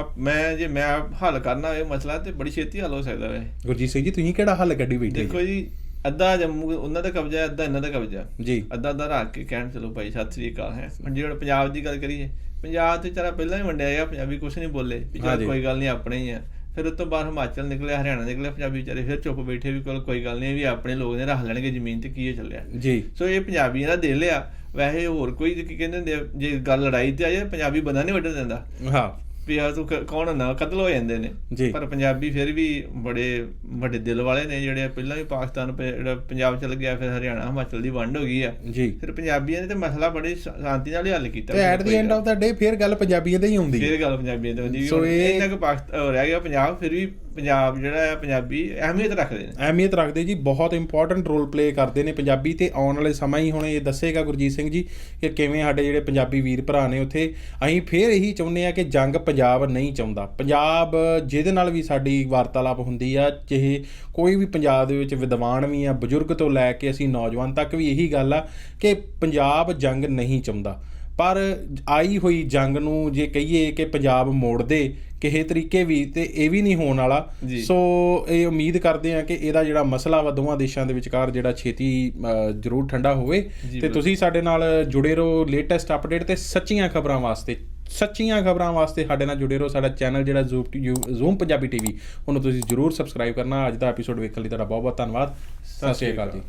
ਅਬ ਮੈਂ ਜੇ ਮੈਂ ਹੱਲ ਕਰਨਾ ਹੋਵੇ ਮਸਲਾ ਤੇ ਬੜੀ ਛੇਤੀ ਹੱਲ ਹੋ ਸਕਦਾ ਹੈ ਗੁਰਜੀਤ ਸਿੰਘ ਜੀ ਤੁਸੀਂ ਕਿਹੜਾ ਹੱਲ ਕੱਢੀ ਬੈਠੇ ਦੇਖੋ ਜੀ ਅੱਧਾ ਜੰਮੂ ਉਹਨਾਂ ਦਾ ਕਬਜ਼ਾ ਹੈ, ਅੱਧਾ ਇਹਨਾਂ ਦਾ ਕਬਜ਼ਾ। ਜੀ। ਅੱਧਾ ਅੱਧਾ ਰੱਖ ਕੇ ਕਹਿਣ ਚਲੋ ਭਾਈ ਸਤਿ ਸ੍ਰੀ ਅਕਾਲ ਹੈ। ਹੁਣ ਜਿਹੜਾ ਪੰਜਾਬ ਦੀ ਗੱਲ ਕਰੀਏ ਪੰਜਾਬ ਤੇ ਚਾਰਾ ਪਹਿਲਾਂ ਹੀ ਵੰਡਿਆ ਗਿਆ ਪੰਜਾਬੀ ਕੁਝ ਨਹੀਂ ਬੋਲੇ ਵੀ ਚੱਲ। ਕੋਈ ਗੱਲ ਨਹੀਂ ਆਪਣੇ ਹੀ ਆ। ਫਿਰ ਉਸ ਤੋਂ ਬਾਅਦ ਹਿਮਾਚਲ ਨਿਕਲਿਆ ਹਰਿਆਣਾ ਨਿਕਲਿਆ ਪੰਜਾਬੀ ਵਿਚਾਰੇ ਫਿਰ ਚੁੱਪ ਬੈਠੇ ਵੀ ਕੋਲ ਕੋਈ ਗੱਲ ਨਹੀਂ ਵੀ ਆਪਣੇ ਲੋਕ ਨੇ ਰੱਖ ਲੈਣਗੇ ਜ਼ਮੀਨ ਤੇ ਕੀ ਚੱਲਿਆ। ਜੀ। ਸੋ ਇਹ ਪੰਜਾਬੀਆਂ ਦਾ ਦਿਲ ਆ। ਵੈਸੇ ਹੋਰ ਕੋਈ ਕੀ ਕਹਿੰਦੇ ਹੁੰਦੇ ਜੇ ਗੱਲ ਲੜਾਈ ਤੇ ਆ ਜਾਏ ਪੰਜਾਬੀ ਬੰਦਾ ਨਹੀਂ ਵੱਢਣ ਦਿੰਦਾ। ਹਾਂ। ਵੀ ਆ ਤੂੰ ਕੌਣ ਨਾ ਕਤਲ ਹੋ ਜਾਂਦੇ ਨੇ। ਪਰ ਪੰਜਾਬੀ ਫਿਰ ਵੀ ਬੜੇ ਵੱਡੇ ਦਿਲ ਵਾਲੇ ਨੇ ਜਿਹੜੇ ਪਹਿਲਾਂ ਵੀ ਪਾਕਿਸਤਾਨ ਜਿਹੜਾ ਪੰਜਾਬ ਚਲ ਗਿਆ ਫਿਰ ਹਰਿਆਣਾ ਹਿਮਾਚਲ ਦੀ ਵੰਡ ਹੋ ਗਈ ਆ। ਜੀ। ਫਿਰ ਪੰਜਾਬੀਆਂ ਨੇ ਤੇ ਮਸਲਾ ਬੜੇ ਸ਼ਾਂਤੀ ਨਾਲ ਹੀ ਹੱਲ ਕੀਤਾ। ਤੇ at the end of the day ਫਿਰ ਗੱਲ ਪੰਜਾਬੀਆਂ ਤੇ ਹੀ ਆਉਂਦੀ। ਹੈ ਫਿਰ ਗੱਲ ਪੰਜਾਬੀਆਂ ਤੇ ਹੁੰਦੀ। ਵੀ ਸੋ ਇਹ- ਇੰਨਾ ਕੁ ਪਾਕਿਸਤਾਨ ਰਹਿ ਗਿਆ ਪੰਜਾਬ ਫਿਰ ਵੀ ਪੰਜਾਬ ਜਿਹੜਾ ਹੈ ਪੰਜਾਬੀ ਅਹਿਮੀਅਤ ਰੱਖਦੇ ਨੇ। ਅਹਿਮੀਅਤ ਰੱਖਦੇ ਜੀ ਬਹੁਤ ਇੰਪੋਰਟੈਂਟ ਰੋਲ ਪਲੇ ਕਰਦੇ ਨੇ ਪੰਜਾਬੀ ਤੇ ਆਉਣ ਵਾਲੇ ਸਮਾਂ ਹੀ। ਹੁਣ ਇਹ ਦੱਸੇਗਾ ਗੁਰਜੀਤ ਸਿੰਘ ਜੀ ਕਿ ਕਿਵੇਂ ਸਾਡੇ ਜਿਹੜੇ ਪੰਜਾਬੀ ਵੀਰ ਭਰਾ ਨੇ ਉੱਥੇ। ਅਸੀਂ ਫੇਰ ਇਹੀ ਚਾਹੁੰਦੇ ਆ ਕਿ ਜੰਗ ਪੰਜਾਬ ਨਹੀਂ ਚਾਹੁੰਦਾ। ਪੰਜਾਬ ਜਿਹਦੇ ਨਾਲ ਵੀ ਸਾਡੀ ਵਾਰਤਾਲਾਪ ਹੁੰਦੀ ਆ ਚਾਹੇ ਕੋਈ ਵੀ ਪੰਜਾਬ ਦੇ ਵਿੱਚ ਵਿਦਵਾਨ ਵੀ ਆ ਬਜ਼ੁਰਗ ਤੋਂ ਲੈ ਕੇ ਅਸੀਂ ਨੌਜਵਾਨ ਤੱਕ ਵੀ ਇਹੀ ਗੱਲ ਆ ਕਿ ਪੰਜਾਬ ਜੰਗ ਨਹੀਂ ਚਾਹੁੰਦਾ। ਪਰ ਆਈ ਹੋਈ ਜੰਗ ਨੂੰ ਜੇ ਕਹੀਏ ਕਿ ਪੰਜਾਬ ਮੋੜ ਦੇ ਕਿਸੇ ਤਰੀਕੇ ਵੀ ਤੇ ਇਹ ਵੀ ਨਹੀਂ ਹੋਣ ਵਾਲਾ। ਸੋ ਇਹ ਉਮੀਦ ਕਰਦੇ ਆ ਕਿ ਇਹਦਾ ਜਿਹੜਾ ਮਸਲਾ ਵਾ ਦੋਵਾਂ ਦੇਸ਼ਾਂ ਦੇ ਵਿਚਕਾਰ ਜਿਹੜਾ ਛੇਤੀ ਜ਼ਰੂਰ ਠੰਡਾ ਹੋਵੇ ਤੇ ਤੁਸੀਂ ਸਾਡੇ ਨਾਲ ਜੁੜੇ ਰਹੋ ਲੇਟੈਸਟ ਅਪਡੇਟ ਤੇ ਸੱਚੀਆਂ ਖਬਰਾਂ ਵਾਸਤੇ। ਸੱਚੀਆਂ ਖਬਰਾਂ ਵਾਸਤੇ ਸਾਡੇ ਨਾਲ ਜੁੜੇ ਰਹੋ। ਸਾਡਾ ਚੈਨਲ ਜਿਹੜਾ ਜ਼ੂਮ ਪੰਜਾਬੀ ਟੀਵੀ, ਉਹਨੂੰ ਤੁਸੀਂ ਜ਼ਰੂਰ ਸਬਸਕ੍ਰਾਈਬ ਕਰਨਾ। ਅੱਜ ਦਾ ਐਪੀਸੋਡ ਵੇਖਣ ਲਈ ਤੁਹਾਡਾ ਬਹੁਤ ਬਹੁਤ ਧੰਨਵਾਦ। ਸਤਿ ਸ਼੍ਰੀ ਅਕਾਲ ਜੀ।